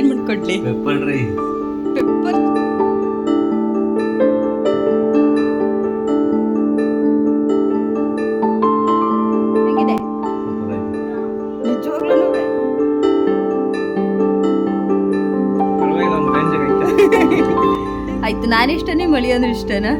ಏನ್ ಮಾಡ್ಕೊಡ್ಲಿ? ಪೆಪ್ಪರ್ ರೀ. ಪೆಪ್ಪರ್ ಹೇಗಿದೆ? ಸೂಪರ್ ಆಯ್ತು ನಿಜವಾಗ್ಲೂ ಪರವಾಗಿಲ್ಲ ಒಂದು ಆಯ್ತು ನಾನು ಇಷ್ಟನೇ ಮಳಿ ಅಂದ್ರೆ ಇಷ್ಟನಾ?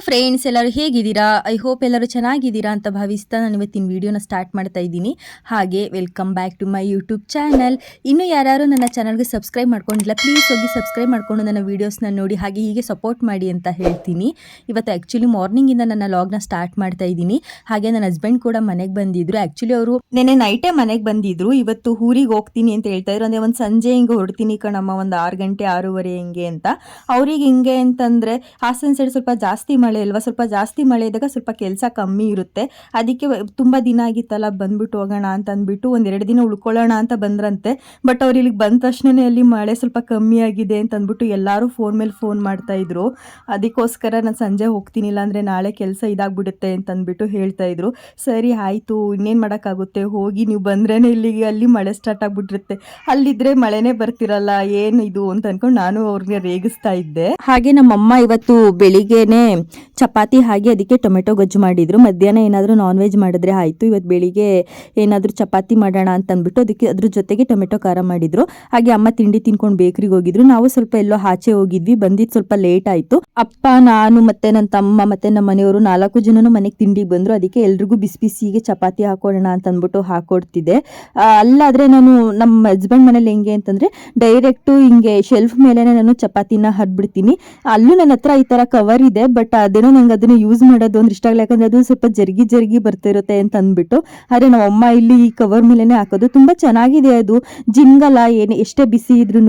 ಹಲೋ ಫ್ರೆಂಡ್ಸ್ ಎಲ್ಲರೂ ಹೇಗಿದ್ದೀರಾ? ಐ ಹೋಪ್ ಎಲ್ಲರೂ ಚೆನ್ನಾಗಿದ್ದೀರಾ ಅಂತ ಭಾವಿಸ್ತಾ ನಾನು ಇವತ್ತಿನ ವಿಡಿಯೋನ ಸ್ಟಾರ್ಟ್ ಮಾಡ್ತಾ ಇದ್ದೀನಿ. ಹಾಗೆ welcome back to my YouTube channel ಇನ್ನು ಯಾರ್ಯಾರು ನನ್ನ ಚಾನಲ್ಗೆ ಸಬ್ಸ್ಕ್ರೈಬ್ ಮಾಡ್ಕೊಂಡಿಲ್ಲ ಪ್ಲೀಸ್ ಹೋಗಿ ಸಬ್ಸ್ಕ್ರೈಬ್ ಮಾಡ್ಕೊಂಡು ನನ್ನ ವೀಡಿಯೋಸ್ನ ನೋಡಿ, ಹಾಗೆ ಹೀಗೆ ಸಪೋರ್ಟ್ ಮಾಡಿ ಅಂತ ಹೇಳ್ತೀನಿ. ಇವತ್ತು ಆ್ಯಕ್ಚುಲಿ ಮಾರ್ನಿಂಗಿಂದ ನನ್ನ ಲಾಗ್ನ ಸ್ಟಾರ್ಟ್ ಮಾಡ್ತಾ ಇದ್ದೀನಿ. ಹಾಗೆ ನನ್ನ ಹಸ್ಬೆಂಡ್ ಕೂಡ ಮನೆಗೆ ಬಂದಿದ್ರು. ಆ್ಯಕ್ಚುಲಿ ಅವರು ನೆನೆ ನೈಟೇ ಮನೆಗೆ ಬಂದಿದ್ರು. ಇವತ್ತು ಊರಿಗೆ ಹೋಗ್ತೀನಿ ಅಂತ ಹೇಳ್ತಾ ಇದ್ರು. ಅಂದರೆ ಒಂದು ಸಂಜೆ ಹಿಂಗೆ ಹೊರಡ್ತೀನಿ ಕಣಮ್ಮ, ಒಂದು ಆರು ಗಂಟೆ ಆರೂವರೆ ಹಿಂಗೆ ಅಂತ. ಅವ್ರಿಗೆ ಹಿಂಗೆ ಅಂತಂದರೆ ಹಾಸನ ಸೈಡ್ ಸ್ವಲ್ಪ ಜಾಸ್ತಿ ಮಳೆ ಅಲ್ವಾ? ಸ್ವಲ್ಪ ಜಾಸ್ತಿ ಮಳೆ ಇದ್ದಾಗ ಸ್ವಲ್ಪ ಕೆಲಸ ಕಮ್ಮಿ ಇರುತ್ತೆ. ಅದಕ್ಕೆ ತುಂಬ ದಿನ ಆಗಿತ್ತಲ್ಲ, ಬಂದ್ಬಿಟ್ಟು ಹೋಗೋಣ ಅಂತ ಅಂದ್ಬಿಟ್ಟು ಒಂದೆರಡು ದಿನ ಉಳ್ಕೊಳ್ಳೋಣ ಅಂತ ಬಂದ್ರಂತೆ. ಬಟ್ ಅವ್ರು ಇಲ್ಲಿಗೆ ಬಂದ ತಕ್ಷಣನೇ ಅಲ್ಲಿ ಮಳೆ ಸ್ವಲ್ಪ ಕಮ್ಮಿ ಆಗಿದೆ ಅಂತ ಅಂದ್ಬಿಟ್ಟು ಎಲ್ಲರೂ ಫೋನ್ ಮೇಲೆ ಫೋನ್ ಮಾಡ್ತಾ ಇದ್ರು. ಅದಕ್ಕೋಸ್ಕರ ನಾನು ಸಂಜೆ ಹೋಗ್ತೀನಿಲ್ಲ ಅಂದರೆ ನಾಳೆ ಕೆಲಸ ಇದಾಗ್ಬಿಡುತ್ತೆ ಅಂತ ಅಂದ್ಬಿಟ್ಟು ಹೇಳ್ತಾ ಇದ್ರು. ಸರಿ, ಆಯಿತು, ಇನ್ನೇನು ಮಾಡೋಕ್ಕಾಗುತ್ತೆ? ಹೋಗಿ ನೀವು ಬಂದ್ರೇನೆ ಇಲ್ಲಿಗೆ, ಅಲ್ಲಿ ಮಳೆ ಸ್ಟಾರ್ಟ್ ಆಗಿಬಿಟ್ಟಿರುತ್ತೆ. ಅಲ್ಲಿದ್ರೆ ಮಳೆನೇ ಬರ್ತಿರಲ್ಲ, ಏನು ಇದು ಅಂತ ಅನ್ಕೊಂಡು ನಾನು ಅವ್ರಿಗೆ ರೇಗಿಸ್ತಾ ಇದ್ದೆ. ಹಾಗೆ ನಮ್ಮಮ್ಮ ಇವತ್ತು ಬೆಳಿಗ್ಗೆನೆ ಚಪಾತಿ ಹಾಗೆ ಅದಕ್ಕೆ ಟೊಮೆಟೊ ಗೊಜ್ಜು ಮಾಡಿದ್ರು. ಮಧ್ಯಾಹ್ನ ಏನಾದರೂ ನಾನ್ ವೆಜ್ ಮಾಡಿದ್ರೆ ಆಯಿತು. ಇವತ್ತು ಬೆಳಿಗ್ಗೆ ಏನಾದರೂ ಚಪಾತಿ ಮಾಡೋಣ ಅಂತ ಅಂದ್ಬಿಟ್ಟು ಅದಕ್ಕೆ ಅದ್ರ ಜೊತೆಗೆ ಟೊಮೆಟೊ ಖಾರ ಮಾಡಿದ್ರು. ಹಾಗೆ ಅಮ್ಮ ತಿಂಡಿ ತಿನ್ಕೊಂಡು ಬೇಕ್ರಿಗೆ ಹೋಗಿದ್ರು. ನಾವು ಸ್ವಲ್ಪ ಎಲ್ಲೋ ಆಚೆ ಹೋಗಿದ್ವಿ. ಬಂದಿದ್ದು ಸ್ವಲ್ಪ ಲೇಟ್ ಆಯಿತು. ಅಪ್ಪ, ನಾನು ಮತ್ತೆ ನನ್ನ ತಮ್ಮ ಮತ್ತೆ ನಮ್ಮ ಮನೆಯವರು ನಾಲ್ಕು ಜನನು ಮನೆಗೆ ತಿಂಡಿಗೆ ಬಂದರು. ಅದಕ್ಕೆ ಎಲ್ರಿಗೂ ಬಿಸಿ ಬಿಸಿಗೆ ಚಪಾತಿ ಹಾಕೋಣ ಅಂತ ಅಂದ್ಬಿಟ್ಟು ಹಾಕೊಡ್ತಿದ್ದೆ ಅಲ್ಲಾದ್ರೆ ನಾನು ನಮ್ಮ ಹಸ್ಬೆಂಡ್ ಮನೇಲಿ ಹೆಂಗೆ ಅಂತಂದ್ರೆ ಡೈರೆಕ್ಟು ಹಿಂಗೆ ಶೆಲ್ಫ್ ಮೇಲೆ ನಾನು ಚಪಾತಿನ ಹದ್ಬಿಡ್ತೀನಿ ಅಲ್ಲೂ ನನ್ನ ಹತ್ರ ಈ ತರ ಕವರ್ ಇದೆ ಬಟ್ ಅದೇನೋ ನಂಗೆ ಅದನ್ನ ಯೂಸ್ ಮಾಡೋದು ಅಂದ್ರೆ ಇಷ್ಟ ಆಗಲ್ಲ ಯಾಕಂದ್ರೆ ಅದು ಸ್ವಲ್ಪ ಜರ್ಗಿ ಜರ್ಗಿ ಬರ್ತಿರುತ್ತೆ ಅಂತ ಅಂದ್ಬಿಟ್ಟು. ಆದ್ರೆ ನಮ್ಮ ಅಮ್ಮ ಇಲ್ಲಿ ಈ ಕವರ್ ಮೇಲೆನೆ ಹಾಕೋದು ತುಂಬಾ ಚೆನ್ನಾಗಿದೆ ಅದು. ಜಿಂಗಲ್ಲ ಏನು ಎಷ್ಟೇ ಬಿಸಿ ಇದ್ರೂ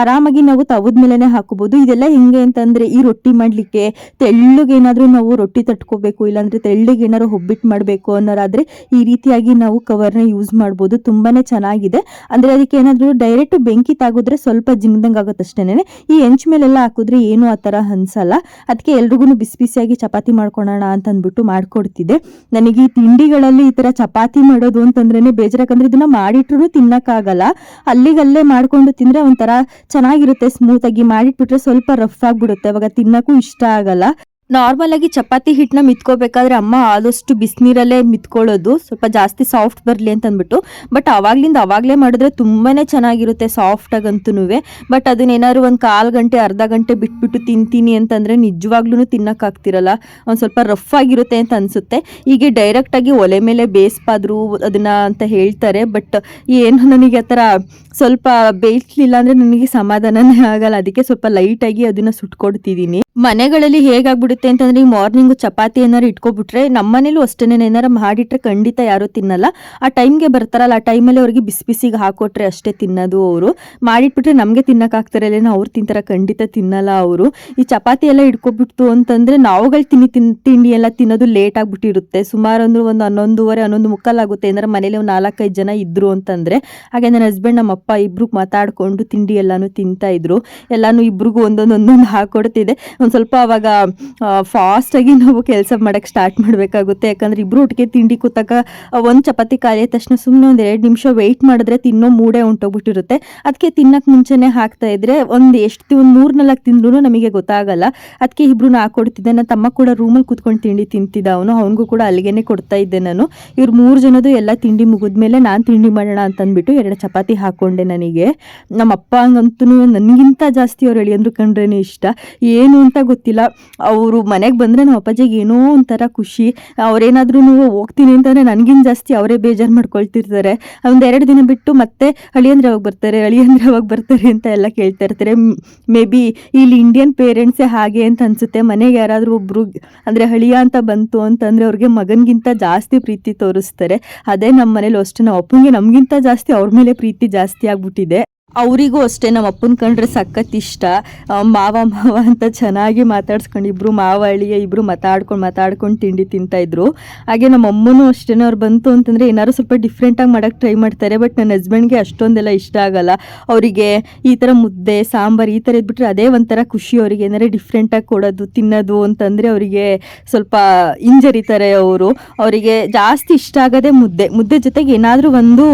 ಆರಾಮಾಗಿ ನಾವು ತವದ ಮೇಲೆನೆ ಹಾಕೋಬಹುದು ಇದೆಲ್ಲ ಹೆಂಗೆ ಅಂತಂದ್ರೆ ಈ ರೊಟ್ಟಿ ಮಾಡ್ಲಿಕ್ಕೆ ತೆಳ್ಳಗೆ ತೆಳ್ಳಗೇನಾದರೂ ನಾವು ರೊಟ್ಟಿ ತಟ್ಕೋಬೇಕು, ಇಲ್ಲಾಂದರೆ ತೆಳ್ಳಗೆ ಏನಾದ್ರು ಒಬ್ಬಿಟ್ಟು ಮಾಡಬೇಕು ಅನ್ನೋರಾದರೆ ಈ ರೀತಿಯಾಗಿ ನಾವು ಕವರ್ನ ಯೂಸ್ ಮಾಡ್ಬೋದು. ತುಂಬಾನೇ ಚೆನ್ನಾಗಿದೆ. ಅಂದ್ರೆ ಅದಕ್ಕೆ ಏನಾದರೂ ಡೈರೆಕ್ಟ್ ಬೆಂಕಿ ತಾಗಿದ್ರೆ ಸ್ವಲ್ಪ ಜಿಂಗ್ದಂಗೆ ಆಗುತ್ತೆ ಅಷ್ಟೇನೆ. ಈ ಹೆಂಚ್ ಮೇಲೆಲ್ಲ ಹಾಕಿದ್ರೆ ಏನು ಆ ಥರ ಅನ್ಸಲ್ಲ. ಅದಕ್ಕೆ ಎಲ್ರಿಗೂ ಬಿಸಿ ಬಿಸಿಯಾಗಿ ಚಪಾತಿ ಮಾಡ್ಕೊಳೋಣ ಅಂತ ಅಂದ್ಬಿಟ್ಟು ಮಾಡ್ಕೊಡ್ತಿದ್ದೆ. ನನಗೆ ಈ ತಿಂಡಿಗಳಲ್ಲಿ ಈ ತರ ಚಪಾತಿ ಮಾಡೋದು ಅಂತಂದ್ರೇ ಬೇಜಾರಕ್ಕಂದ್ರೆ ಇದನ್ನ ಮಾಡಿಟ್ರು ತಿನ್ನಕ್ಕಾಗಲ್ಲ. ಅಲ್ಲಿಗಲ್ಲೇ ಮಾಡ್ಕೊಂಡು ತಿಂದರೆ ಒಂಥರ ಚೆನ್ನಾಗಿರುತ್ತೆ ಸ್ಮೂತಾಗಿ ಮಾಡಿಟ್ಬಿಟ್ರೆ ಸ್ವಲ್ಪ ರಫ್ ಆಗಿಬಿಡುತ್ತೆ. ಅವಾಗ ತಿನ್ನಕ್ಕೂ ಇಷ್ಟ ಆಗಲ್ಲ. ನಾರ್ಮಲ್ ಆಗಿ ಚಪಾತಿ ಹಿಟ್ಟನ್ನ ಮಿತ್ಕೋಬೇಕಾದ್ರೆ ಅಮ್ಮ ಆದಷ್ಟು ಬಿಸಿನೀರಲ್ಲೇ ಮಿತ್ಕೊಳ್ಳೋದು. ಸ್ವಲ್ಪ ಜಾಸ್ತಿ ಸಾಫ್ಟ್ ಬರಲಿ ಅಂತ ಅಂದ್ಬಿಟ್ಟು ಬಟ್ ಅವಾಗ್ಲಿಂದ ಅವಾಗಲೇ ಮಾಡಿದ್ರೆ ತುಂಬಾನೇ ಚೆನ್ನಾಗಿರುತ್ತೆ ಸಾಫ್ಟ್ ಆಗಂತೂ ಬಟ್ ಅದನ್ನ ಏನಾದ್ರು ಒಂದು ಕಾಲು ಗಂಟೆ, ಅರ್ಧ ಗಂಟೆ ಬಿಟ್ಬಿಟ್ಟು ತಿಂತೀನಿ ಅಂತಂದ್ರೆ ನಿಜವಾಗ್ಲೂ ತಿನ್ನೋಕ್ಕಾಗ್ತಿರಲ್ಲ ಒಂದು ಸ್ವಲ್ಪ ರಫ್ ಆಗಿರುತ್ತೆ ಅಂತ ಅನ್ಸುತ್ತೆ. ಹೀಗೆ ಡೈರೆಕ್ಟ್ ಆಗಿ ಒಲೆ ಮೇಲೆ ಬೇಯಿಸ್ಪಾದ್ರು ಅದನ್ನ ಅಂತ ಹೇಳ್ತಾರೆ. ಬಟ್ ಏನು ನನಗೆ ಆ ಥರ ಸ್ವಲ್ಪ ಬೇಯಿಸ್ಲಿಲ್ಲ ಅಂದ್ರೆ ನನಗೆ ಸಮಾಧಾನನೇ ಆಗಲ್ಲ. ಅದಕ್ಕೆ ಸ್ವಲ್ಪ ಲೈಟ್ ಆಗಿ ಅದನ್ನ ಸುಟ್ಕೊಡ್ತಿದ್ದೀನಿ. ಮನೆಗಳಲ್ಲಿ ಹೇಗಾಗ್ಬಿಡುತ್ತೆ ಅಂತಂದ್ರೆ ಈ ಮಾರ್ನಿಂಗ್ ಚಪಾತಿ ಏನಾರು ಇಟ್ಕೊಬಿಟ್ರೆ ನಮ್ಮನೇಲೂ ಅಷ್ಟೇನೆ, ಏನಾರು ಮಾಡಿಟ್ರೆ ಖಂಡಿತ ಯಾರು ತಿನ್ನಲ್ಲ. ಆ ಟೈಮ್ಗೆ ಬರ್ತಾರಲ್ಲ, ಆ ಟೈಮಲ್ಲಿ ಅವ್ರಿಗೆ ಬಿಸಿ ಬಿಸಿಗೆ ಹಾಕೊಟ್ರೆ ಅಷ್ಟೇ ತಿನ್ನೋದು ಅವರು. ಮಾಡಿಟ್ಬಿಟ್ರೆ ನಮಗೆ ತಿನ್ನಕ್ಕಾಗ್ತಾರಲ್ಲೇನೋ ಅವ್ರು ತಿಂತಾರೆ, ಖಂಡಿತ ತಿನ್ನಲ್ಲ ಅವರು. ಈ ಚಪಾತಿ ಎಲ್ಲ ಇಟ್ಕೊಬಿಡ್ತು ಅಂತಂದ್ರೆ ನಾವುಗಳು ತಿನ್ನಿ ತಿನ್, ತಿಂಡಿ ಎಲ್ಲ ತಿನ್ನೋದು ಲೇಟ್ ಆಗಿಬಿಟ್ಟಿರುತ್ತೆ. ಸುಮಾರು ಅಂದ್ರೆ ಒಂದು ಹನ್ನೊಂದುವರೆ, ಹನ್ನೊಂದು ಮುಕ್ಕಾಲಾಗುತ್ತೆ ಏನಾರ ಮನೇಲಿ ಒಂದು ನಾಲ್ಕೈದು ಜನ ಇದ್ರು ಅಂತಂದ್ರೆ, ಹಾಗೆ ನನ್ನ ಹಸ್ಬೆಂಡ್ ನಮ್ಮ ಅಪ್ಪ ಇಬ್ರು ಮಾತಾಡಿಕೊಂಡು ತಿಂಡಿ ಎಲ್ಲಾನು ತಿಂತಾ ಇದ್ರು. ಎಲ್ಲಾನು ಇಬ್ರಿಗೂ ಒಂದೊಂದು ಒಂದೊಂದು ಹಾಕೊಡ್ತಿದೆ. ಒಂದು ಸ್ವಲ್ಪ ಅವಾಗ ಫಾಸ್ಟ್ ಆಗಿ ನಾವು ಕೆಲಸ ಮಾಡೋಕ್ಕೆ ಸ್ಟಾರ್ಟ್ ಮಾಡಬೇಕಾಗುತ್ತೆ. ಯಾಕಂದ್ರೆ ಇಬ್ಬರು ಒಟ್ಟಿಗೆ ತಿಂಡಿ ಕೂತಾಗ ಒಂದು ಚಪಾತಿ ಆದ ತಕ್ಷಣ ಸುಮ್ಮನೆ ಒಂದು ಎರಡು ನಿಮಿಷ ವೆಯ್ಟ್ ಮಾಡಿದ್ರೆ ತಿನ್ನೋ ಮೂಡೆ ಹೊಂಟೋಗ್ಬಿಟ್ಟಿರುತ್ತೆ ಅದಕ್ಕೆ ತಿನ್ನಕ್ಕೆ ಮುಂಚೆನೇ ಹಾಕ್ತಾ ಇದ್ರೆ ಒಂದು ಎಷ್ಟು ಒಂದು ಮೂರು ನಾಲ್ಕು ತಿಂದ್ರೂ ನಮಗೆ ಗೊತ್ತಾಗಲ್ಲ. ಅದಕ್ಕೆ ಇಬ್ರು ಹಾಕೊಡ್ತಿದ್ದೆ ನನ್ನ ತಮ್ಮ ಕೂಡ ರೂಮಲ್ಲಿ ಕೂತ್ಕೊಂಡು ತಿಂಡಿ ತಿಂತಿದ್ದ ಅವನು. ಅವನಿಗೂ ಕೂಡ ಅಲ್ಲಿಗೆ ಕೊಡ್ತಾ ಇದ್ದೆ ನಾನು. ಇವ್ರು ಮೂರು ಜನದು ಎಲ್ಲ ತಿಂಡಿ ಮುಗಿದ್ಮೇಲೆ ನಾನು ತಿಂಡಿ ಮಾಡೋಣ ಅಂತ ಅಂದ್ಬಿಟ್ಟು ಎರಡು ಚಪಾತಿ ಹಾಕೊಂಡೆ ನನಗೆ. ನಮ್ಮ ಅಪ್ಪ ಹಂಗಂತೂ ನನಗಿಂತ ಜಾಸ್ತಿ ಅವ್ರು ಎಳಿಯಂದ್ರು ಕಂಡ್ರೇನೆ ಇಷ್ಟ. ಏನು ಅಂತ ಗೊತ್ತಿಲ್ಲ. ಅವರು ಮನೆಗೆ ಬಂದರೆ ನಮ್ಮ ಅಪ್ಪಾಜಿಗೆ ಏನೋ ಒಂಥರ ಖುಷಿ. ಅವರೇನಾದ್ರೂ ಹೋಗ್ತೀನಿ ಅಂತಂದರೆ ನನಗಿಂತ ಜಾಸ್ತಿ ಅವರೇ ಬೇಜಾರು ಮಾಡ್ಕೊಳ್ತಿರ್ತಾರೆ. ಒಂದು ಎರಡು ದಿನ ಬಿಟ್ಟು ಮತ್ತೆ ಅಳಿಯಂದ್ರೆ ಅವಾಗ ಬರ್ತಾರೆ ಅಳಿಯಂದ್ರೆ ಅವಾಗ ಬರ್ತಾರೆ ಅಂತ ಎಲ್ಲ ಕೇಳ್ತಾ ಇರ್ತಾರೆ. ಮೇ ಬಿ ಇಲ್ಲಿ ಇಂಡಿಯನ್ ಪೇರೆಂಟ್ಸೇ ಹಾಗೆ ಅಂತ ಅನ್ಸುತ್ತೆ. ಮನೆಗೆ ಯಾರಾದರೂ ಒಬ್ರು ಅಂದರೆ ಹಳಿಯ ಅಂತ ಬಂತು ಅಂತಂದರೆ ಅವ್ರಿಗೆ ಮಗನಿಗಿಂತ ಜಾಸ್ತಿ ಪ್ರೀತಿ ತೋರಿಸ್ತಾರೆ. ಅದೇ ನಮ್ಮ ಮನೇಲಿ ಅಷ್ಟೇ. ನಾವು ಅಪ್ಪನಿಗೆ ನಮಗಿಂತ ಜಾಸ್ತಿ ಅವ್ರ ಮೇಲೆ ಪ್ರೀತಿ ಜಾಸ್ತಿ ಆಗ್ಬಿಟ್ಟಿದೆ. ಅವರಿಗೂ ಅಷ್ಟೇ, ನಮ್ಮ ಅಪ್ಪನ ಕಂಡ್ರೆ ಸಖತ್ ಇಷ್ಟ. ಮಾವ ಮಾವ ಅಂತ ಚೆನ್ನಾಗಿ ಮಾತಾಡ್ಸ್ಕೊಂಡು ಇಬ್ರು ಮಾವ ಅಳಿಯ ಇಬ್ರು ಮಾತಾಡ್ಕೊಂಡು ಮಾತಾಡ್ಕೊಂಡು ತಿಂಡಿ ತಿಂತಾ ಇದ್ರು. ಹಾಗೆ ನಮ್ಮ ಅಮ್ಮನೂ ಅಷ್ಟೇ ಅವ್ರು ಬಂತು ಅಂತಂದ್ರೆ ಏನಾದ್ರು ಸ್ವಲ್ಪ ಡಿಫ್ರೆಂಟಾಗಿ ಮಾಡೋಕ್ಕೆ ಟ್ರೈ ಮಾಡ್ತಾರೆ ಬಟ್ ನನ್ನ ಹಸ್ಬೆಂಡ್ಗೆ ಅಷ್ಟೊಂದೆಲ್ಲ ಇಷ್ಟ ಆಗಲ್ಲ. ಅವರಿಗೆ ಈ ಥರ ಮುದ್ದೆ, ಸಾಂಬಾರು ಈ ಥರ ಇದ್ಬಿಟ್ರೆ ಅದೇ ಒಂಥರ ಖುಷಿ ಅವರಿಗೆ ಏನಾದ್ರು ಡಿಫ್ರೆಂಟಾಗಿ ಕೊಡೋದು, ತಿನ್ನೋದು ಅಂತಂದರೆ ಅವರಿಗೆ ಸ್ವಲ್ಪ ಹಿಂಜರಿತಾರೆ ಅವರು. ಅವರಿಗೆ ಜಾಸ್ತಿ ಇಷ್ಟ ಆಗೋದೇ ಮುದ್ದೆ ಮುದ್ದೆ ಜೊತೆಗೆ ಏನಾದರೂ ಒಂದು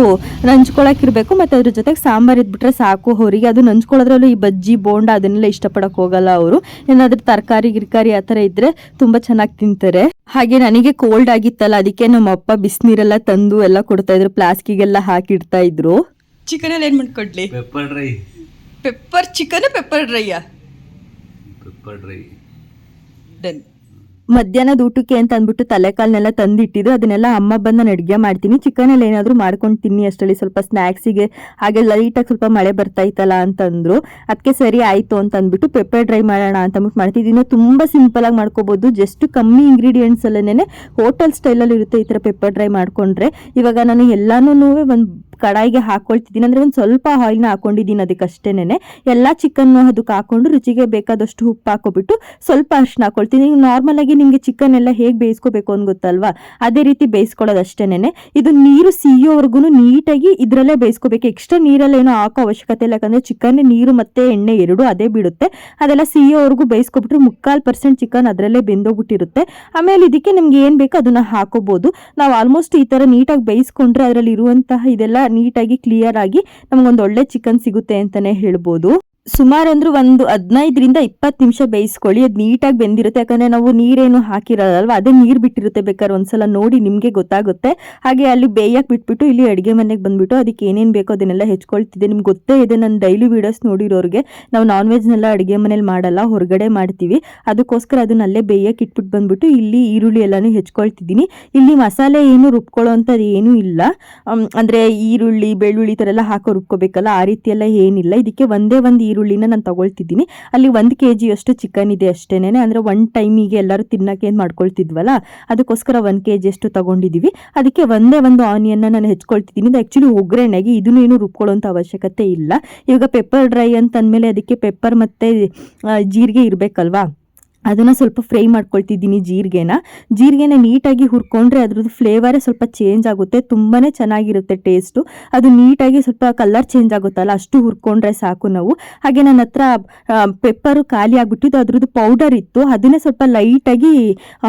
ನಂಚ್ಕೊಳಕ್ಕಿರಬೇಕು ಮತ್ತು ಅದ್ರ ಜೊತೆಗೆ ಸಾಂಬಾರ್ ಇದ್ಬಿಟ್ರೆ ಸಾಕು ಅವರಿಗೆ. ಅದು ನಂಚ್ಕೊಳ್ಳೋದ್ರಲ್ಲೂ ಈ ಬಜ್ಜಿ ಬೋಂಡ ಅದನ್ನೆಲ್ಲ ಇಷ್ಟಪಡಕ್ಕೆ ಹೋಗಲ್ಲ ಅವರು. ಏನಾದ್ರು ತರಕಾರಿ ಗಿರ್ಕಾರಿ ಆ ಥರ ಇದ್ರೆ ತುಂಬ ಚೆನ್ನಾಗಿ ತಿಂತಾರೆ. ಹಾಗೆ ನನಗೆ ಕೋಲ್ಡ್ ಆಗಿತ್ತಲ್ಲ ಅದಕ್ಕೆ ನಮ್ಮ ಅಪ್ಪ ಬಿಸಿನೀರೆಲ್ಲ ತಂದು ಎಲ್ಲ ಕೊಡ್ತಾ ಇದ್ರು ಪ್ಲಾಸ್ಕಿಗೆಲ್ಲ ಹಾಕಿಡ್ತಾ ಇದ್ರು. ಚಿಕನ್ ಎಲ್ಲ ಏನು ಮಾಡ್ಕೊಡ್ಲಿ? Pepper dry. Pepper chicken pepper ಡ್ರೈಯಾ pepper dry done ಮಧ್ಯಾಹ್ನದ ಊಟಕ್ಕೆ ಅಂತ ಅಂದ್ಬಿಟ್ಟು ತಲೆಕಾಲ್ನೆಲ್ಲ ತಂದಿಟ್ಟಿದ್ದು, ಅದನ್ನೆಲ್ಲ ಅಮ್ಮ ಬಂದು ನಾನು ಅಡುಗೆ ಮಾಡ್ತೀನಿ. ಚಿಕನಲ್ಲಿ ಏನಾದರೂ ಮಾಡ್ಕೊಂಡು ತಿನ್ನಿ ಅಷ್ಟರಲ್ಲಿ ಸ್ವಲ್ಪ ಸ್ನ್ಯಾಕ್ಸಿಗೆ ಹಾಗೆ ಲೈಟಾಗಿ ಸ್ವಲ್ಪ ಮಳೆ ಬರ್ತಾ ಇತ್ತಲ್ಲ ಅಂತಂದ್ರು. ಅದಕ್ಕೆ ಸರಿ ಆಯಿತು ಅಂತ ಅಂದ್ಬಿಟ್ಟು ಪೆಪ್ಪರ್ ಡ್ರೈ ಮಾಡೋಣ ಅಂತ ಅಂದ್ಬಿಟ್ಟು ಮಾಡ್ತಿದ್ದೀನಿ ತುಂಬ ಸಿಂಪಲಾಗಿ ಮಾಡ್ಕೋಬೋದು. ಜಸ್ಟ್ ಕಮ್ಮಿ ಇಂಗ್ರೀಡಿಯೆಂಟ್ಸ್ ಅಲ್ಲೇನೆ ಹೋಟೆಲ್ ಸ್ಟೈಲಲ್ಲಿ ಇರುತ್ತೆ ಈ ಥರ ಪೆಪ್ಪರ್ ಡ್ರೈ ಮಾಡ್ಕೊಂಡ್ರೆ. ಇವಾಗ ನಾನು ಎಲ್ಲಾನು ಒಂದು ಕಡಾಯಿಗೆ ಹಾಕೊಳ್ತಿದ್ದೀನಿ. ಅಂದರೆ ಒಂದು ಸ್ವಲ್ಪ ಆಯಿಲ್ನ ಹಾಕೊಂಡಿದ್ದೀನಿ ಅದಕ್ಕಷ್ಟೇನೆ ಎಲ್ಲ ಚಿಕನ್ನು ಅದಕ್ಕೆ ಹಾಕೊಂಡು ರುಚಿಗೆ ಬೇಕಾದಷ್ಟು ಉಪ್ಪು ಹಾಕೊಬಿಟ್ಟು ಸ್ವಲ್ಪ ಅರ್ಶಿನ ಹಾಕೊಳ್ತೀನಿ. ನಾರ್ಮಲ್ ಆಗಿ ನಿಮಗೆ ಚಿಕನ್ ಎಲ್ಲ ಹೇಗೆ ಬೇಯಿಸ್ಕೋಬೇಕು ಅಂತ ಗೊತ್ತಲ್ವಾ? ಅದೇ ರೀತಿ ಬೇಯಿಸ್ಕೊಳ್ಳೋದು ಅಷ್ಟೇನೆ ಇದು ನೀರು ಸಿಯೋವರೆಗೂ ನೀಟಾಗಿ ಇದರಲ್ಲೇ ಬೇಯಿಸ್ಕೋಬೇಕು. ಎಕ್ಸ್ಟ್ರಾ ನೀರಲ್ಲಿ ಏನೋ ಹಾಕೋ ಅವಶ್ಯಕತೆ ಇಲ್ಲ. ಯಾಕಂದರೆ ಚಿಕನ್ ನೀರು ಮತ್ತು ಎಣ್ಣೆ ಎರಡು ಅದೇ ಬಿಡುತ್ತೆ. ಅದೆಲ್ಲ ಸಿಯೋವರೆಗೂ ಬೇಯಿಸ್ಕೊಬಿಟ್ರೆ ಮುಕ್ಕಾಲು ಪರ್ಸೆಂಟ್ ಚಿಕನ್ ಅದರಲ್ಲೇ ಬೆಂದೋಗ್ಬಿಟ್ಟಿರುತ್ತೆ. ಆಮೇಲೆ ಇದಕ್ಕೆ ನಿಮ್ಗೆ ಏನು ಬೇಕೋ ಅದನ್ನು ಹಾಕೋಬೋದು. ನಾವು ಆಲ್ಮೋಸ್ಟ್ ಈ ಥರ ನೀಟಾಗಿ ಬೇಯಿಸ್ಕೊಂಡ್ರೆ ಅದರಲ್ಲಿ ಇರುವಂತಹ ಇದೆಲ್ಲ ನೀಟಾಗಿ ಕ್ಲಿಯರ್ ಆಗಿ ನಮಗೊಂದು ಒಳ್ಳೆ ಚಿಕನ್ ಸಿಗುತ್ತೆ ಅಂತಲೇ ಹೇಳ್ಬೋದು. ಸುಮಾರು ಅಂದ್ರೆ ಒಂದು ಹದಿನೈದರಿಂದ ಇಪ್ಪತ್ತು ನಿಮಿಷ ಬೇಯಿಸ್ಕೊಳ್ಳಿ. ಅದು ನೀಟಾಗಿ ಬೆಂದಿರುತ್ತೆ. ಯಾಕಂದರೆ ನಾವು ನೀರೇನು ಹಾಕಿರೋದಲ್ವ ಅದೇ ನೀರು ಬಿಟ್ಟಿರುತ್ತೆ ಬೇಕಾದ್ರೆ ಒಂದ್ಸಲ ನೋಡಿ ನಿಮಗೆ ಗೊತ್ತಾಗುತ್ತೆ. ಹಾಗೆ ಅಲ್ಲಿ ಬೇಯಕ್ಕೆ ಬಿಟ್ಬಿಟ್ಟು ಇಲ್ಲಿ ಅಡುಗೆ ಮನೆಗೆ ಬಂದ್ಬಿಟ್ಟು ಅದಕ್ಕೆ ಏನೇನು ಬೇಕೋ ಅದನ್ನೆಲ್ಲ ಹೆಚ್ಕೊಳ್ತಿದ್ದೆ. ನಿಮ್ಗೆ ಗೊತ್ತೇ ಇದೆ ನನ್ನ ಡೈಲಿ ವೀಡಿಯೋಸ್ ನೋಡಿರೋರಿಗೆ, ನಾವು ನಾನ್ ವೆಜ್ನೆಲ್ಲ ಅಡುಗೆ ಮನೇಲಿ ಮಾಡಲ್ಲ, ಹೊರಗಡೆ ಮಾಡ್ತೀವಿ. ಅದಕ್ಕೋಸ್ಕರ ಅದನ್ನ ಅಲ್ಲೇ ಬೇಯಕ್ಕೆ ಇಟ್ಬಿಟ್ಟು ಬಂದ್ಬಿಟ್ಟು ಇಲ್ಲಿ ಈರುಳ್ಳಿ ಎಲ್ಲನೂ ಹೆಚ್ಕೊಳ್ತಿದ್ದೀನಿ. ಇಲ್ಲಿ ಮಸಾಲೆ ಏನು ರುಬ್ಕೊಳ್ಳೋ ಅಂಥದ್ದು ಏನೂ ಇಲ್ಲ. ಅಂದರೆ ಈರುಳ್ಳಿ, ಬೆಳ್ಳುಳ್ಳಿ ಥರ ಎಲ್ಲ ಹಾಕೋ ರುಬ್ಕೋಬೇಕಲ್ಲ, ಆ ರೀತಿಯೆಲ್ಲ ಏನಿಲ್ಲ. ಇದಕ್ಕೆ ಒಂದೇ ಒಂದು ಈರುಳ್ಳಿನ ನಾನು ತಗೊಳ್ತಿದ್ದೀನಿ. ಅಲ್ಲಿ ಒಂದು ಕೆ ಜಿಯಷ್ಟು ಚಿಕನ್ ಇದೆ ಅಷ್ಟೇನೆ, ಅಂದರೆ ಒನ್ ಟೈಮಿಗೆ ಎಲ್ಲರೂ ತಿನ್ನಕ್ಕೆ ಏನು ಮಾಡ್ಕೊಳ್ತಿದ್ವಲ್ಲ, ಅದಕ್ಕೋಸ್ಕರ ಒಂದು ಕೆ ಜಿಯಷ್ಟು ತಗೊಂಡಿದ್ದೀವಿ ಅದಕ್ಕೆ ಒಂದೇ ಒಂದು ಆನಿಯನ್ನ ನಾನು ಹೆಚ್ಕೊಳ್ತಿದ್ದೀನಿ. ಇದು ಆ್ಯಕ್ಚುಲಿ ಒಗ್ಗರಣೆಗೆ ಇದನ್ನು ಏನು ರುಬ್ಕೊಳ್ಳೋಂಥ ಅವಶ್ಯಕತೆ ಇಲ್ಲ. ಇವಾಗ ಪೆಪ್ಪರ್ ಡ್ರೈ ಅಂತ ಅಂದಮೇಲೆ ಅದಕ್ಕೆ ಪೆಪ್ಪರ್ ಮತ್ತು ಜೀರಿಗೆ ಇರಬೇಕಲ್ವಾ? ಅದನ್ನು ಸ್ವಲ್ಪ ಫ್ರೈ ಮಾಡ್ಕೊಳ್ತಿದ್ದೀನಿ ಜೀರಿಗೆನ. ಜೀರಿಗೆನ ನೀಟಾಗಿ ಹುರ್ಕೊಂಡ್ರೆ ಅದ್ರದ್ದು ಫ್ಲೇವರೇ ಸ್ವಲ್ಪ ಚೇಂಜ್ ಆಗುತ್ತೆ. ತುಂಬಾ ಚೆನ್ನಾಗಿರುತ್ತೆ ಟೇಸ್ಟು ಅದು ನೀಟಾಗಿ ಸ್ವಲ್ಪ ಕಲರ್ ಚೇಂಜ್ ಆಗುತ್ತಲ್ಲ, ಅಷ್ಟು ಹುರ್ಕೊಂಡ್ರೆ ಸಾಕು ನಾವು. ಹಾಗೆ ನನ್ನ ಹತ್ರ ಪೆಪ್ಪರು ಖಾಲಿ ಆಗಿಬಿಟ್ಟಿದ್ದು, ಅದ್ರದ್ದು ಪೌಡರ್ ಇತ್ತು. ಅದನ್ನೇ ಸ್ವಲ್ಪ ಲೈಟಾಗಿ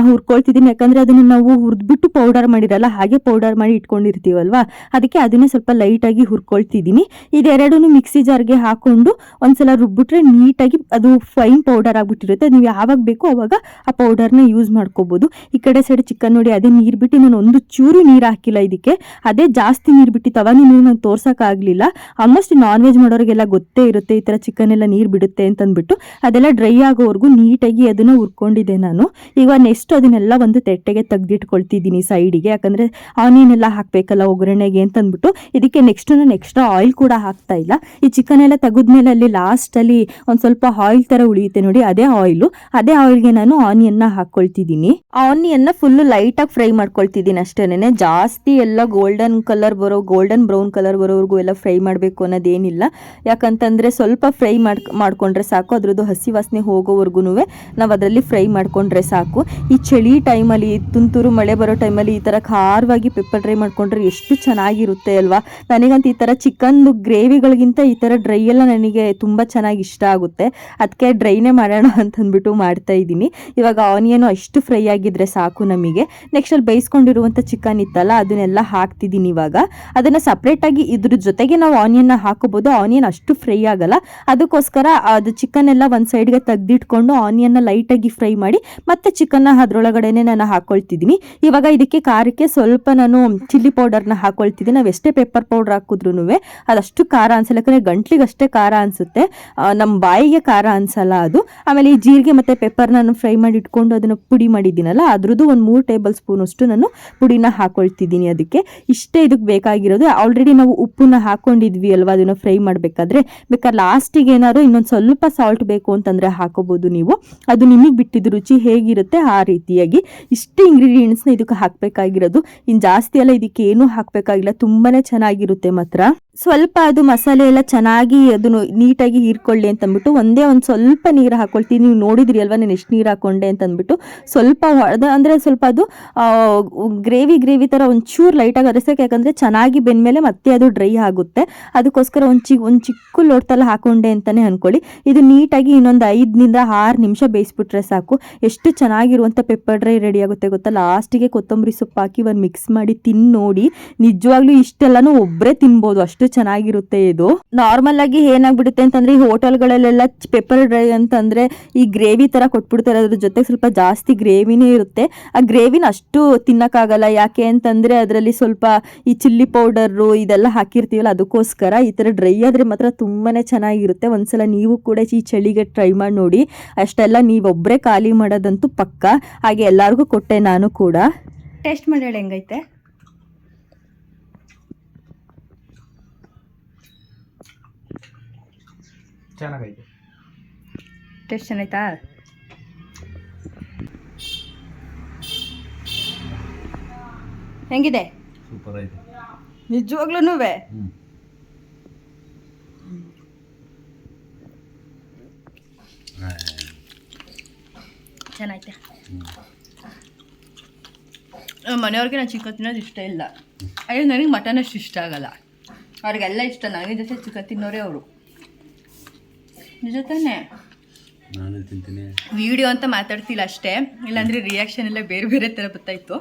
ಹುರ್ಕೊಳ್ತಿದ್ದೀನಿ. ಯಾಕಂದರೆ ಅದನ್ನು ನಾವು ಹುರಿದ್ಬಿಟ್ಟು ಪೌಡರ್ ಮಾಡಿರಲ್ಲ, ಹಾಗೆ ಪೌಡರ್ ಮಾಡಿ ಇಟ್ಕೊಂಡಿರ್ತೀವಲ್ವ? ಅದಕ್ಕೆ ಅದನ್ನೇ ಸ್ವಲ್ಪ ಲೈಟಾಗಿ ಹುರ್ಕೊಳ್ತಿದ್ದೀನಿ. ಇದೆರಡೂ ಮಿಕ್ಸಿ ಜಾರ್ಗೆ ಹಾಕೊಂಡು ಒಂದ್ಸಲ ರುಬ್ಬಿಟ್ರೆ ನೀಟಾಗಿ ಅದು ಫೈನ್ ಪೌಡರ್ ಆಗಿಬಿಟ್ಟಿರುತ್ತೆ. ನೀವು ಯಾವಾಗ ಬೇಕೋ ಅವಾಗ ಆ ಪೌಡರ್ನ ಯೂಸ್ ಮಾಡ್ಕೋಬೋದು. ಈ ಕಡೆ ಸೈಡ್ ಚಿಕನ್ ನೋಡಿ, ಅದೇ ನೀರು ಬಿಟ್ಟು ನಾನು ಒಂದು ಚೂರು ನೀರು ಹಾಕಿಲ್ಲ ಇದಕ್ಕೆ. ಅದೇ ಜಾಸ್ತಿ ನೀರು ಬಿಟ್ಟಿತ್ತವ ನೀನು ನಾನು ತೋರ್ಸೋಕ್ಕಾಗಲಿಲ್ಲ ಆಲ್ಮೋಸ್ಟ್ ನಾನ್ ವೆಜ್ ಮಾಡೋರಿಗೆಲ್ಲ ಗೊತ್ತೇ ಇರುತ್ತೆ, ಈ ಥರ ಚಿಕನ್ ಎಲ್ಲ ನೀರು ಬಿಡುತ್ತೆ ಅಂತಂದ್ಬಿಟ್ಟು. ಅದೆಲ್ಲ ಡ್ರೈ ಆಗೋವರೆಗೂ ನೀಟಾಗಿ ಅದನ್ನು ಹುರ್ಕೊಂಡಿದ್ದೆ ನಾನು. ಈಗ ನೆಕ್ಸ್ಟ್ ಅದನ್ನೆಲ್ಲ ಒಂದು ತೆಟ್ಟೆಗೆ ತೆಗೆದಿಟ್ಕೊಳ್ತಿದ್ದೀನಿ ಸೈಡಿಗೆ ಯಾಕಂದರೆ ಆನಿಯನ್ ಎಲ್ಲ ಹಾಕಬೇಕಲ್ಲ ಒಗ್ಗರಣೆಗೆ ಅಂತಂದ್ಬಿಟ್ಟು. ಇದಕ್ಕೆ ನೆಕ್ಸ್ಟ್ ನಾನು ಎಕ್ಸ್ಟ್ರಾ ಆಯಿಲ್ ಕೂಡ ಹಾಕ್ತಾ ಇಲ್ಲ. ಈ ಚಿಕನ್ ಎಲ್ಲ ತೆಗೆದ್ಮೇಲೆ ಅಲ್ಲಿ ಲಾಸ್ಟಲ್ಲಿ ಒಂದು ಸ್ವಲ್ಪ ಆಯಿಲ್ ಥರ ಉಳಿಯುತ್ತೆ ನೋಡಿ, ಅದೇ ಆಯಿಲು ಅದೇ ಆಯಿಲ್ಗೆ ನಾನು ಆನಿಯನ್ನ ಹಾಕೊಳ್ತಿದ್ದೀನಿ. ಆನಿಯನ್ನ ಫುಲ್ಲು ಲೈಟಾಗಿ ಫ್ರೈ ಮಾಡ್ಕೊಳ್ತಿದ್ದೀನಿ ಅಷ್ಟೇನೆ ಜಾಸ್ತಿ ಎಲ್ಲ ಗೋಲ್ಡನ್ ಕಲರ್ ಬರೋ ಗೋಲ್ಡನ್ ಬ್ರೌನ್ ಕಲರ್ ಬರೋವರೆಗೂ ಎಲ್ಲ ಫ್ರೈ ಮಾಡಬೇಕು ಅನ್ನೋದೇನಿಲ್ಲ. ಯಾಕಂತಂದ್ರೆ ಸ್ವಲ್ಪ ಫ್ರೈ ಮಾಡ್ ಮಾಡ್ಕೊಂಡ್ರೆ ಸಾಕು, ಅದ್ರದ್ದು ಹಸಿ ವಾಸನೆ ಹೋಗೋವರೆಗೂ ನಾವು ಅದರಲ್ಲಿ ಫ್ರೈ ಮಾಡ್ಕೊಂಡ್ರೆ ಸಾಕು. ಈ ಚಳಿ ಟೈಮಲ್ಲಿ ತುಂತುರು ಮಳೆ ಬರೋ ಟೈಮಲ್ಲಿ ಈ ಥರ ಖಾರವಾಗಿ ಪೆಪ್ಪರ್ ಡ್ರೈ ಮಾಡ್ಕೊಂಡ್ರೆ ಎಷ್ಟು ಚೆನ್ನಾಗಿರುತ್ತೆ ಅಲ್ವಾ? ನನಗಂತ ಈ ಥರ ಚಿಕನ್ ಗ್ರೇವಿಗಳಿಗಿಂತ ಈ ಥರ ಡ್ರೈ ಎಲ್ಲ ನನಗೆ ತುಂಬ ಚೆನ್ನಾಗಿ ಇಷ್ಟ ಆಗುತ್ತೆ. ಅದಕ್ಕೆ ಡ್ರೈನೇ ಮಾಡೋಣ ಅಂತಂದ್ಬಿಟ್ಟು ಮಾಡ್ತಾ ಇದ್ದೀನಿ. ಇವಾಗ ಆನಿಯನು ಅಷ್ಟು ಫ್ರೈ ಆಗಿದ್ರೆ ಸಾಕು ನಮಗೆ. ನೆಕ್ಸ್ಟ್ ಅಲ್ಲಿ ಬೇಯಿಸ್ಕೊಂಡಿರುವಂಥ ಚಿಕನ್ ಇತ್ತಲ್ಲ, ಅದನ್ನೆಲ್ಲ ಹಾಕ್ತಿದ್ದೀನಿ ಇವಾಗ. ಅದನ್ನು ಸಪ್ರೇಟಾಗಿ ಇದ್ರ ಜೊತೆಗೆ ನಾವು ಆನಿಯನ್ನ ಹಾಕೋಬೋದು. ಆನಿಯನ್ ಅಷ್ಟು ಫ್ರೈ ಆಗಲ್ಲ. ಅದಕ್ಕೋಸ್ಕರ ಅದು ಚಿಕನ್ ಎಲ್ಲ ಒಂದು ಸೈಡ್ಗೆ ತೆಗ್ದಿಟ್ಕೊಂಡು ಆನಿಯನ್ನ ಲೈಟಾಗಿ ಫ್ರೈ ಮಾಡಿ, ಮತ್ತೆ ಚಿಕನ್ನ ಅದರೊಳಗಡೆನೆ ನಾನು ಹಾಕೊಳ್ತಿದ್ದೀನಿ. ಇವಾಗ ಇದಕ್ಕೆ ಖಾರಕ್ಕೆ ಸ್ವಲ್ಪ ನಾನು ಚಿಲ್ಲಿ ಪೌಡರ್ನ ಹಾಕೊಳ್ತಿದ್ದೀನಿ. ನಾವು ಎಷ್ಟೇ ಪೆಪ್ಪರ್ ಪೌಡರ್ ಹಾಕಿದ್ರು ಅದಷ್ಟು ಖಾರ ಅನ್ಸಲ್ಲ. ಯಾಕಂದರೆ ಗಂಟ್ಲಿಗಷ್ಟೇ ಖಾರ ಅನಿಸುತ್ತೆ. ನಮ್ಮ ಬಾಯಿಗೆ ಖಾರ ಅನ್ಸಲ್ಲ ಅದು. ಆಮೇಲೆ ಈ ಜೀರಿಗೆ ಮತ್ತು ಪೆಪ್ಪರ್ ನಾನು ಫ್ರೈ ಮಾಡಿ ಇಟ್ಕೊಂಡು ಅದನ್ನು ಪುಡಿ ಮಾಡಿದ್ದೀನಲ್ಲ, ಅದ್ರದ್ದು ಒಂದು ಮೂರು ಟೇಬಲ್ ಸ್ಪೂನ್ ಅಷ್ಟು ನಾನು ಪುಡಿನ ಹಾಕೊಳ್ತಿದ್ದೀನಿ ಅದಕ್ಕೆ. ಇಷ್ಟೇ ಇದಕ್ಕೆ ಬೇಕಾಗಿರೋದು ಆಲ್ರೆಡಿ ನಾವು ಉಪ್ಪನ್ನ ಹಾಕೊಂಡಿದ್ವಿ ಅಲ್ವಾ, ಅದನ್ನು ಫ್ರೈ ಮಾಡಬೇಕಾದ್ರೆ. ಬೇಕಾದ್ರೆ ಲಾಸ್ಟಿಗೆ ಏನಾದ್ರು ಇನ್ನೊಂದು ಸ್ವಲ್ಪ ಸಾಲ್ಟ್ ಬೇಕು ಅಂತಂದರೆ ಹಾಕೋಬೋದು ನೀವು. ಅದು ನಿಮಗೆ ಬಿಟ್ಟಿದ್ದು ರುಚಿ ಹೇಗಿರುತ್ತೆ ಆ ರೀತಿಯಾಗಿ. ಇಷ್ಟು ಇಂಗ್ರೀಡಿಯೆಂಟ್ಸ್ನ ಇದಕ್ಕೆ ಹಾಕಬೇಕಾಗಿರೋದು. ಇನ್ನು ಜಾಸ್ತಿ ಅಲ್ಲ ಇದಕ್ಕೆ ಏನೂ ಹಾಕಬೇಕಾಗಿಲ್ಲ ತುಂಬಾ ಚೆನ್ನಾಗಿರುತ್ತೆ ಮಾತ್ರ. ಸ್ವಲ್ಪ ಅದು ಮಸಾಲೆ ಎಲ್ಲ ಚೆನ್ನಾಗಿ ಅದನ್ನು ನೀಟಾಗಿ ಹೀರ್ಕೊಳ್ಳಿ ಅಂತ ಅಂದ್ಬಿಟ್ಟು ಒಂದೇ ಒಂದು ಸ್ವಲ್ಪ ನೀರು ಹಾಕೊಳ್ತೀನಿ. ನೀವು ನೋಡಿದ್ರಿ ಅಲ್ವಾ, ನಾನು ಎಷ್ಟು ನೀರು ಹಾಕೊಂಡೆ ಅಂತಂದ್ಬಿಟ್ಟು. ಸ್ವಲ್ಪ ಹೊಡೆದ ಅಂದರೆ ಸ್ವಲ್ಪ ಅದು ಗ್ರೇವಿ ಗ್ರೇವಿ ಥರ ಒಂಚೂರು ಲೈಟಾಗಿ ಅರಸಕ್ಕೆ ಯಾಕಂದರೆ ಚೆನ್ನಾಗಿ ಬೆಂದಮೇಲೆ ಮತ್ತೆ ಅದು ಡ್ರೈ ಆಗುತ್ತೆ. ಅದಕ್ಕೋಸ್ಕರ ಒಂದು ಚಿ, ಒಂದು ಚಿಕ್ಕ ಲೋಟದಲ್ಲಿ ಹಾಕೊಂಡೆ ಅಂತಲೇ ಅಂದ್ಕೊಳ್ಳಿ ಇದು ನೀಟಾಗಿ ಇನ್ನೊಂದು ಐದರಿಂದ ಆರು ನಿಮಿಷ ಬೇಯಿಸ್ಬಿಟ್ರೆ ಸಾಕು. ಎಷ್ಟು ಚೆನ್ನಾಗಿರುವಂಥ ಪೆಪ್ಪರ್ ಡ್ರೈ ರೆಡಿ ಆಗುತ್ತೆ ಗೊತ್ತಾ? ಲಾಸ್ಟಿಗೆ ಕೊತ್ತಂಬರಿ ಸೊಪ್ಪು ಹಾಕಿ ಒಂದು ಮಿಕ್ಸ್ ಮಾಡಿ ತಿನ್ನೋಡಿ ನೋಡಿ ನಿಜವಾಗ್ಲೂ ಇಷ್ಟೆಲ್ಲನೂ ಒಬ್ಬರೇ ತಿನ್ಬೋದು. ಅಷ್ಟು ಚೆನ್ನಾಗಿರುತ್ತೆ ಇದು. ನಾರ್ಮಲ್ ಆಗಿ ಏನಾಗ್ಬಿಡುತ್ತೆ ಅಂತಂದ್ರೆ ಈ ಹೋಟೆಲ್ಗಳಲ್ಲೆಲ್ಲ ಪೆಪ್ಪರ್ ಡ್ರೈ ಅಂತಂದ್ರೆ ಈ ಗ್ರೇವಿ ತರ ಕೊಟ್ಬಿಡ್ತಾರೆ. ಅದ್ರ ಜೊತೆ ಸ್ವಲ್ಪ ಜಾಸ್ತಿ ಗ್ರೇವಿನೇ ಇರುತ್ತೆ. ಆ ಗ್ರೇವಿನ ಅಷ್ಟು ತಿನ್ನಕ್ಕಾಗಲ್ಲ. ಯಾಕೆ ಅಂತಂದ್ರೆ ಅದರಲ್ಲಿ ಸ್ವಲ್ಪ ಈ ಚಿಲ್ಲಿ ಪೌಡರು ಇದೆಲ್ಲ ಹಾಕಿರ್ತೀವಲ್ಲ, ಅದಕ್ಕೋಸ್ಕರ ಈ ತರ ಡ್ರೈ ಆದ್ರೆ ಮಾತ್ರ ತುಂಬಾನೇ ಚೆನ್ನಾಗಿರುತ್ತೆ. ಒಂದ್ಸಲ ನೀವು ಕೂಡ ಈ ಚಳಿಗೆ ಟ್ರೈ ಮಾಡಿ ನೋಡಿ. ಅಷ್ಟೆಲ್ಲ ನೀವೊಬ್ಬರೇ ಖಾಲಿ ಮಾಡೋದಂತೂ ಪಕ್ಕ. ಹಾಗೆ ಎಲ್ಲರಿಗೂ ಕೊಟ್ಟೆ ನಾನು ಕೂಡ. ಟೇಸ್ಟ್ ಮಾಡಿ ಹೇಳಿ ಹೆಂಗೈತೆ? ಚೆನ್ನಾಗೈತೆ. ಟೇಸ್ಟ್ ಚೆನ್ನಾಯ್ತಾ? ಹೆಂಗಿದೆ? ಸೂಪರ್ ಐತೆ. ನಿಜವಾಗ್ಲೂ ಹ್ಞೂ ಚೆನ್ನಾಯ್ತೆ? ಮನೆಯವ್ರಿಗೆ ನಾನು ಚಿಕನ್ ತಿನ್ನೋದು ಇಷ್ಟ ಇಲ್ಲ. ಅಯ್ಯೋ ನನಗೆ ಮಟನ್ ಅಷ್ಟು ಇಷ್ಟ ಆಗಲ್ಲ. ಅವ್ರಿಗೆಲ್ಲ ಇಷ್ಟ. ನನಗೆ ಜೊತೆ ಚಿಕನ್ ತಿನ್ನೋರೇ ಅವರು. ನಿಜ ತಾನೇ ನಾನು ತಿಂತೀನಿ. ವಿಡಿಯೋ ಅಂತ ಮಾತಾಡ್ತಿಲ್ಲ ಅಷ್ಟೇ. ಇಲ್ಲಾಂದ್ರೆ ರಿಯಾಕ್ಷನ್ ಎಲ್ಲ ಬೇರೆ ಬೇರೆ ಥರ ಬರ್ತಾಯಿತ್ತು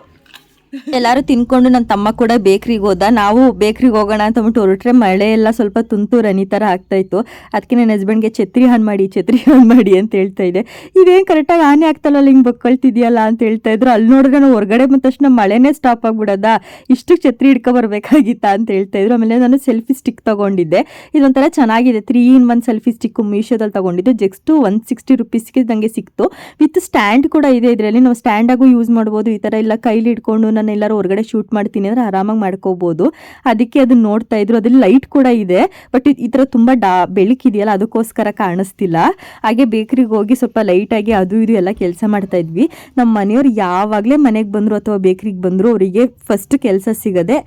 ಎಲ್ಲರೂ ತಿನ್ಕೊಂಡು ನನ್ನ ತಮ್ಮ ಕೂಡ ಬೇಕ್ರಿಗೆ ಹೋದ. ನಾವು ಬೇಕ್ರಿಗೆ ಹೋಗೋಣ ಅಂತ ಅಂದ್ಬಿಟ್ಟು ಹೊರಟ್ರೆ ಮಳೆ ಎಲ್ಲ ಸ್ವಲ್ಪ ತುಂತುರು ಅನಿ ಥರ ಆಗ್ತಾ ಇತ್ತು. ಅದಕ್ಕೆ ನನ್ನ ಹಸ್ಬೆಂಡ್ಗೆ ಛತ್ರಿ ಹಾನ್ ಮಾಡಿ, ಛತ್ರಿ ಹಾನ್ ಮಾಡಿ ಅಂತ ಹೇಳ್ತಾ ಇದ್ದೆ ಇದೇನು ಕರೆಕ್ಟಾಗಿ ಆನೆ ಆಗ್ತಲ್ಲ ಹಿಂಗೆ ಬಕ್ಕೊಳ್ತಿದ್ಯಲ್ಲ ಅಂತ ಹೇಳ್ತಾ ಇದ್ರು. ಅಲ್ಲಿ ನೋಡಿದ್ರೆ ನಾವು ಹೊರಗಡೆ ಬಂದ ತಕ್ಷಣ ಮಳೆನೇ ಸ್ಟಾಪ್ ಆಗ್ಬಿಡೋದ? ಇಷ್ಟು ಛತ್ರಿ ಹಿಡ್ಕೊ ಬರ್ಬೇಕಾಗಿತ್ತಾ ಅಂತ ಹೇಳ್ತಾ ಇದ್ರು. ಆಮೇಲೆ ನಾನು ಸೆಲ್ಫಿ ಸ್ಟಿಕ್ ತಗೊಂಡಿದ್ದೆ. ಇದೊಂಥರ ಚೆನ್ನಾಗಿದೆ. Three in one selfie stick ಮೀಶೋದಲ್ಲಿ ತಗೊಂಡಿದ್ದು. ಜಸ್ಟ್ ಒನ್ ಸಿಕ್ಸ್ಟಿ ರುಪೀಸ್ಗೆ ನನಗೆ ಸಿಕ್ತು. ವಿತ್ ಸ್ಟ್ಯಾಂಡ್ ಕೂಡ ಇದೆ ಇದರಲ್ಲಿ. ನಾವು ಸ್ಟ್ಯಾಂಡಾಗೂ ಯೂಸ್ ಮಾಡ್ಬೋದು. ಈ ಥರ ಎಲ್ಲ ಕೈಲಿ ಇಟ್ಕೊಂಡು ಎಲ್ಲರೂ ಹೊರಗಡೆ ಶೂಟ್ ಮಾಡ್ತೀನಿ ಅಂದರೆ ಆರಾಮಾಗಿ ಮಾಡ್ಕೋಬೋದು. ಅದಕ್ಕೆ ಅದನ್ನ ನೋಡ್ತಾ ಇದ್ರು, ಅದ್ರಲ್ಲಿ ಲೈಟ್ ಕೂಡ ಇದೆ ಬಟ್ ಈ ಥರ ತುಂಬ ಡಾ, ಬೆಳಕಿದೆಯಲ್ಲ, ಅದಕ್ಕೋಸ್ಕರ ಕಾಣಿಸ್ತಿಲ್ಲ. ಹಾಗೆ ಬೇಕ್ರಿಗೆ ಹೋಗಿ ಸ್ವಲ್ಪ ಲೈಟಾಗಿ ಅದು ಇದು ಎಲ್ಲ ಕೆಲಸ ಮಾಡ್ತಾ ಇದ್ವಿ. ನಮ್ಮ ಮನೆಯವ್ರು ಯಾವಾಗಲೇ ಮನೆಗೆ ಬಂದರು ಅಥವಾ ಬೇಕ್ರಿಗೆ ಬಂದರು, ಅವರಿಗೆ ಫಸ್ಟ್ ಕೆಲಸ ಸಿಗದೆ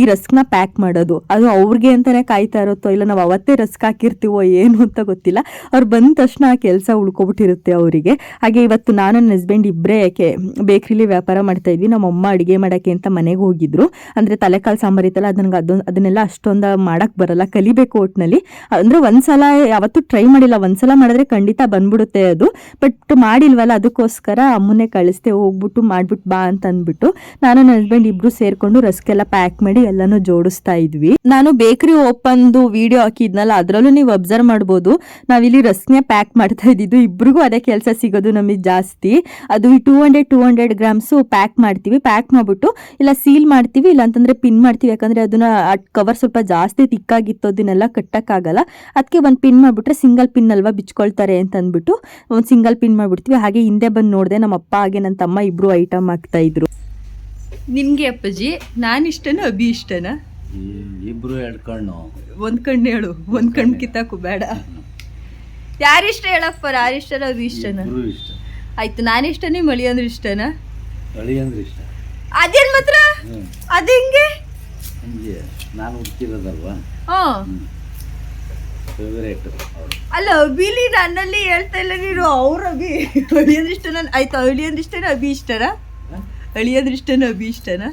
ಈ ರಸ್ಕ್ನ ಪ್ಯಾಕ್ ಮಾಡೋದು. ಅದು ಅವ್ರಿಗೆ ಅಂತಲೇ ಕಾಯ್ತಾ ಇರುತ್ತೋ, ಇಲ್ಲ ನಾವು ಅವತ್ತೇ ರಸ್ಕ್ ಹಾಕಿರ್ತೀವೋ ಏನು ಅಂತ ಗೊತ್ತಿಲ್ಲ. ಅವ್ರು ಬಂದ ತಕ್ಷಣ ಆ ಕೆಲಸ ಉಳ್ಕೊಬಿಟ್ಟಿರುತ್ತೆ ಅವರಿಗೆ. ಹಾಗೆ ಇವತ್ತು ನಾನು ನನ್ನ ಹಸ್ಬೆಂಡ್ ಇಬ್ಬರೇ ಯಾಕೆ ಬೇಕ್ರಿಲಿ ವ್ಯಾಪಾರ ಮಾಡ್ತಾ ಇದ್ವಿ. ನಮ್ಮ ಅಮ್ಮ ಅಡುಗೆ ಮಾಡೋಕ್ಕೆ ಅಂತ ಮನೆಗೆ ಹೋಗಿದ್ರು. ಅಂದರೆ ತಲೆಕಾಲು ಸಾಂಬಾರು ಇತ್ತಲ್ಲ ಅದನ್ನ ಅದನ್ನೆಲ್ಲ ಅಷ್ಟೊಂದು ಮಾಡೋಕ್ಕೆ ಬರಲ್ಲ. ಕಲಿಬೇಕು ಒಟ್ಟಿನಲ್ಲಿ ಅಂದರೆ ಒಂದ್ಸಲ ಯಾವತ್ತೂ ಟ್ರೈ ಮಾಡಿಲ್ಲ. ಒಂದ್ಸಲ ಮಾಡಿದ್ರೆ ಖಂಡಿತ ಬಂದ್ಬಿಡುತ್ತೆ ಅದು. ಬಟ್ ಮಾಡಿಲ್ವಲ್ಲ, ಅದಕ್ಕೋಸ್ಕರ ಅಮ್ಮನ್ನೇ ಕಳಿಸ್ದೆ, ಹೋಗ್ಬಿಟ್ಟು ಮಾಡ್ಬಿಟ್ಟು ಬಾ ಅಂತ ಅಂದ್ಬಿಟ್ಟು ನಾನು ನನ್ನ ಹಸ್ಬೆಂಡ್ ಇಬ್ರು ಸೇರ್ಕೊಂಡು ರಸ್ಕೆಲ್ಲ ಪ್ಯಾಕ್ ಮಾಡಿ ಎಲ್ಲಾನು ಜೋಡಿಸ್ತಾ ಇದ್ವಿ. ನಾನು ಬೇಕರಿ ಓಪನ್ದು ವಿಡಿಯೋ ಹಾಕಿದ್ನಲ್ಲ, ಅದರಲ್ಲೂ ನೀವು ಅಬ್ಸರ್ವ್ ಮಾಡ್ಬೋದು. ನಾವಿಲ್ಲಿ ರಸ್ನೆ ಪ್ಯಾಕ್ ಮಾಡ್ತಾ ಇದ್ದಿದ್ದು, ಇಬ್ರಿಗೂ ಅದೇ ಕೆಲಸ ಸಿಗೋದು ನಮಗೆ ಜಾಸ್ತಿ. ಅದು two hundred two hundred grams pack ಮಾಡ್ತೀವಿ. ಪ್ಯಾಕ್ ಮಾಡ್ಬಿಟ್ಟು ಇಲ್ಲ ಸೀಲ್ ಮಾಡ್ತೀವಿ ಇಲ್ಲ ಅಂತಂದ್ರೆ ಪಿನ್ ಮಾಡ್ತೀವಿ. ಯಾಕಂದ್ರೆ ಅದನ್ನ ಕವರ್ ಸ್ವಲ್ಪ ಜಾಸ್ತಿ ತಿಕ್ಕಾಗಿತ್ತು ಅದನ್ನೆಲ್ಲ ಕಟ್ಟಕ್ಕಾಗಲ್ಲ. ಅದಕ್ಕೆ ಒಂದು ಪಿನ್ ಮಾಡಿಬಿಟ್ರೆ ಸಿಂಗಲ್ ಪಿನ್ ಅಲ್ವಾ ಬಿಚ್ಕೊಳ್ತಾರೆ ಅಂತ ಅಂದ್ಬಿಟ್ಟು ಒಂದು ಸಿಂಗಲ್ ಪಿನ್ ಮಾಡ್ಬಿಡ್ತೀವಿ. ಹಾಗೆ ಹಿಂದೆ ಬಂದು ನೋಡಿದೆ ನಮ್ಮ ಅಪ್ಪ ಹಾಗೆ ನನ್ನ ತಮ್ಮ ಇಬ್ರು ಐಟಮ್ ಆಗ್ತಾ ಇದ್ರು. ನಿನ್ಗೆ ಅಪ್ಪಾಜಿ ನಾನು ಇಷ್ಟನಾ ಅಭಿ ಇಷ್ಟನಾ? ಇಬ್ರು ಎರಡು ಕಣ್ಣು. ಒಂದ್ ಕಣ್ಣು ಹೇಳು ಒಂದ್ ಕಣ್ಣು ಕಿತ್ತಾಕು ಬೇಡ. ಯಾರಿಷ್ಟ ಹೇಳಪ್ಪ ಯಾರಿಷ್ಟನ ಅಭಿ ಇಷ್ಟನ? ಇಷ್ಟ. ಆಯ್ತು ನಾನು ಇಷ್ಟನೇ ಮಳಿ ಅಂದ್ರೆ ಇಷ್ಟನಾ? ಮಳಿ ಅಂದ್ರೆ ಇಷ್ಟ. ಅದೇನ್ ಮಾತ್ರ? ಅದು ಹೆಂಗೆ? ಹಂಗೆ. ನಾನು ಹುಡುಕಿರೋದಲ್ವಾ? ಫೇವರೇಟ್ ಅಲ್ಲ ಅಭಿಲಿ ನನ್ನಲ್ಲಿ ಹೇಳ್ತಾ ಇಲ್ಲ ನೀನು. ಅವ್ರ ಅಭಿ ಅಳಿ ಅಂದ್ರೆ ಇಷ್ಟನ ಆಯ್ತು ಅಳಿ ಅಂದ್ರೆ ಇಷ್ಟನಾ ಅಭಿ ಇಷ್ಟನಾ ಹ? ಅಳಿ ಇಷ್ಟನಾ ಅಭಿ ಇಷ್ಟನಾ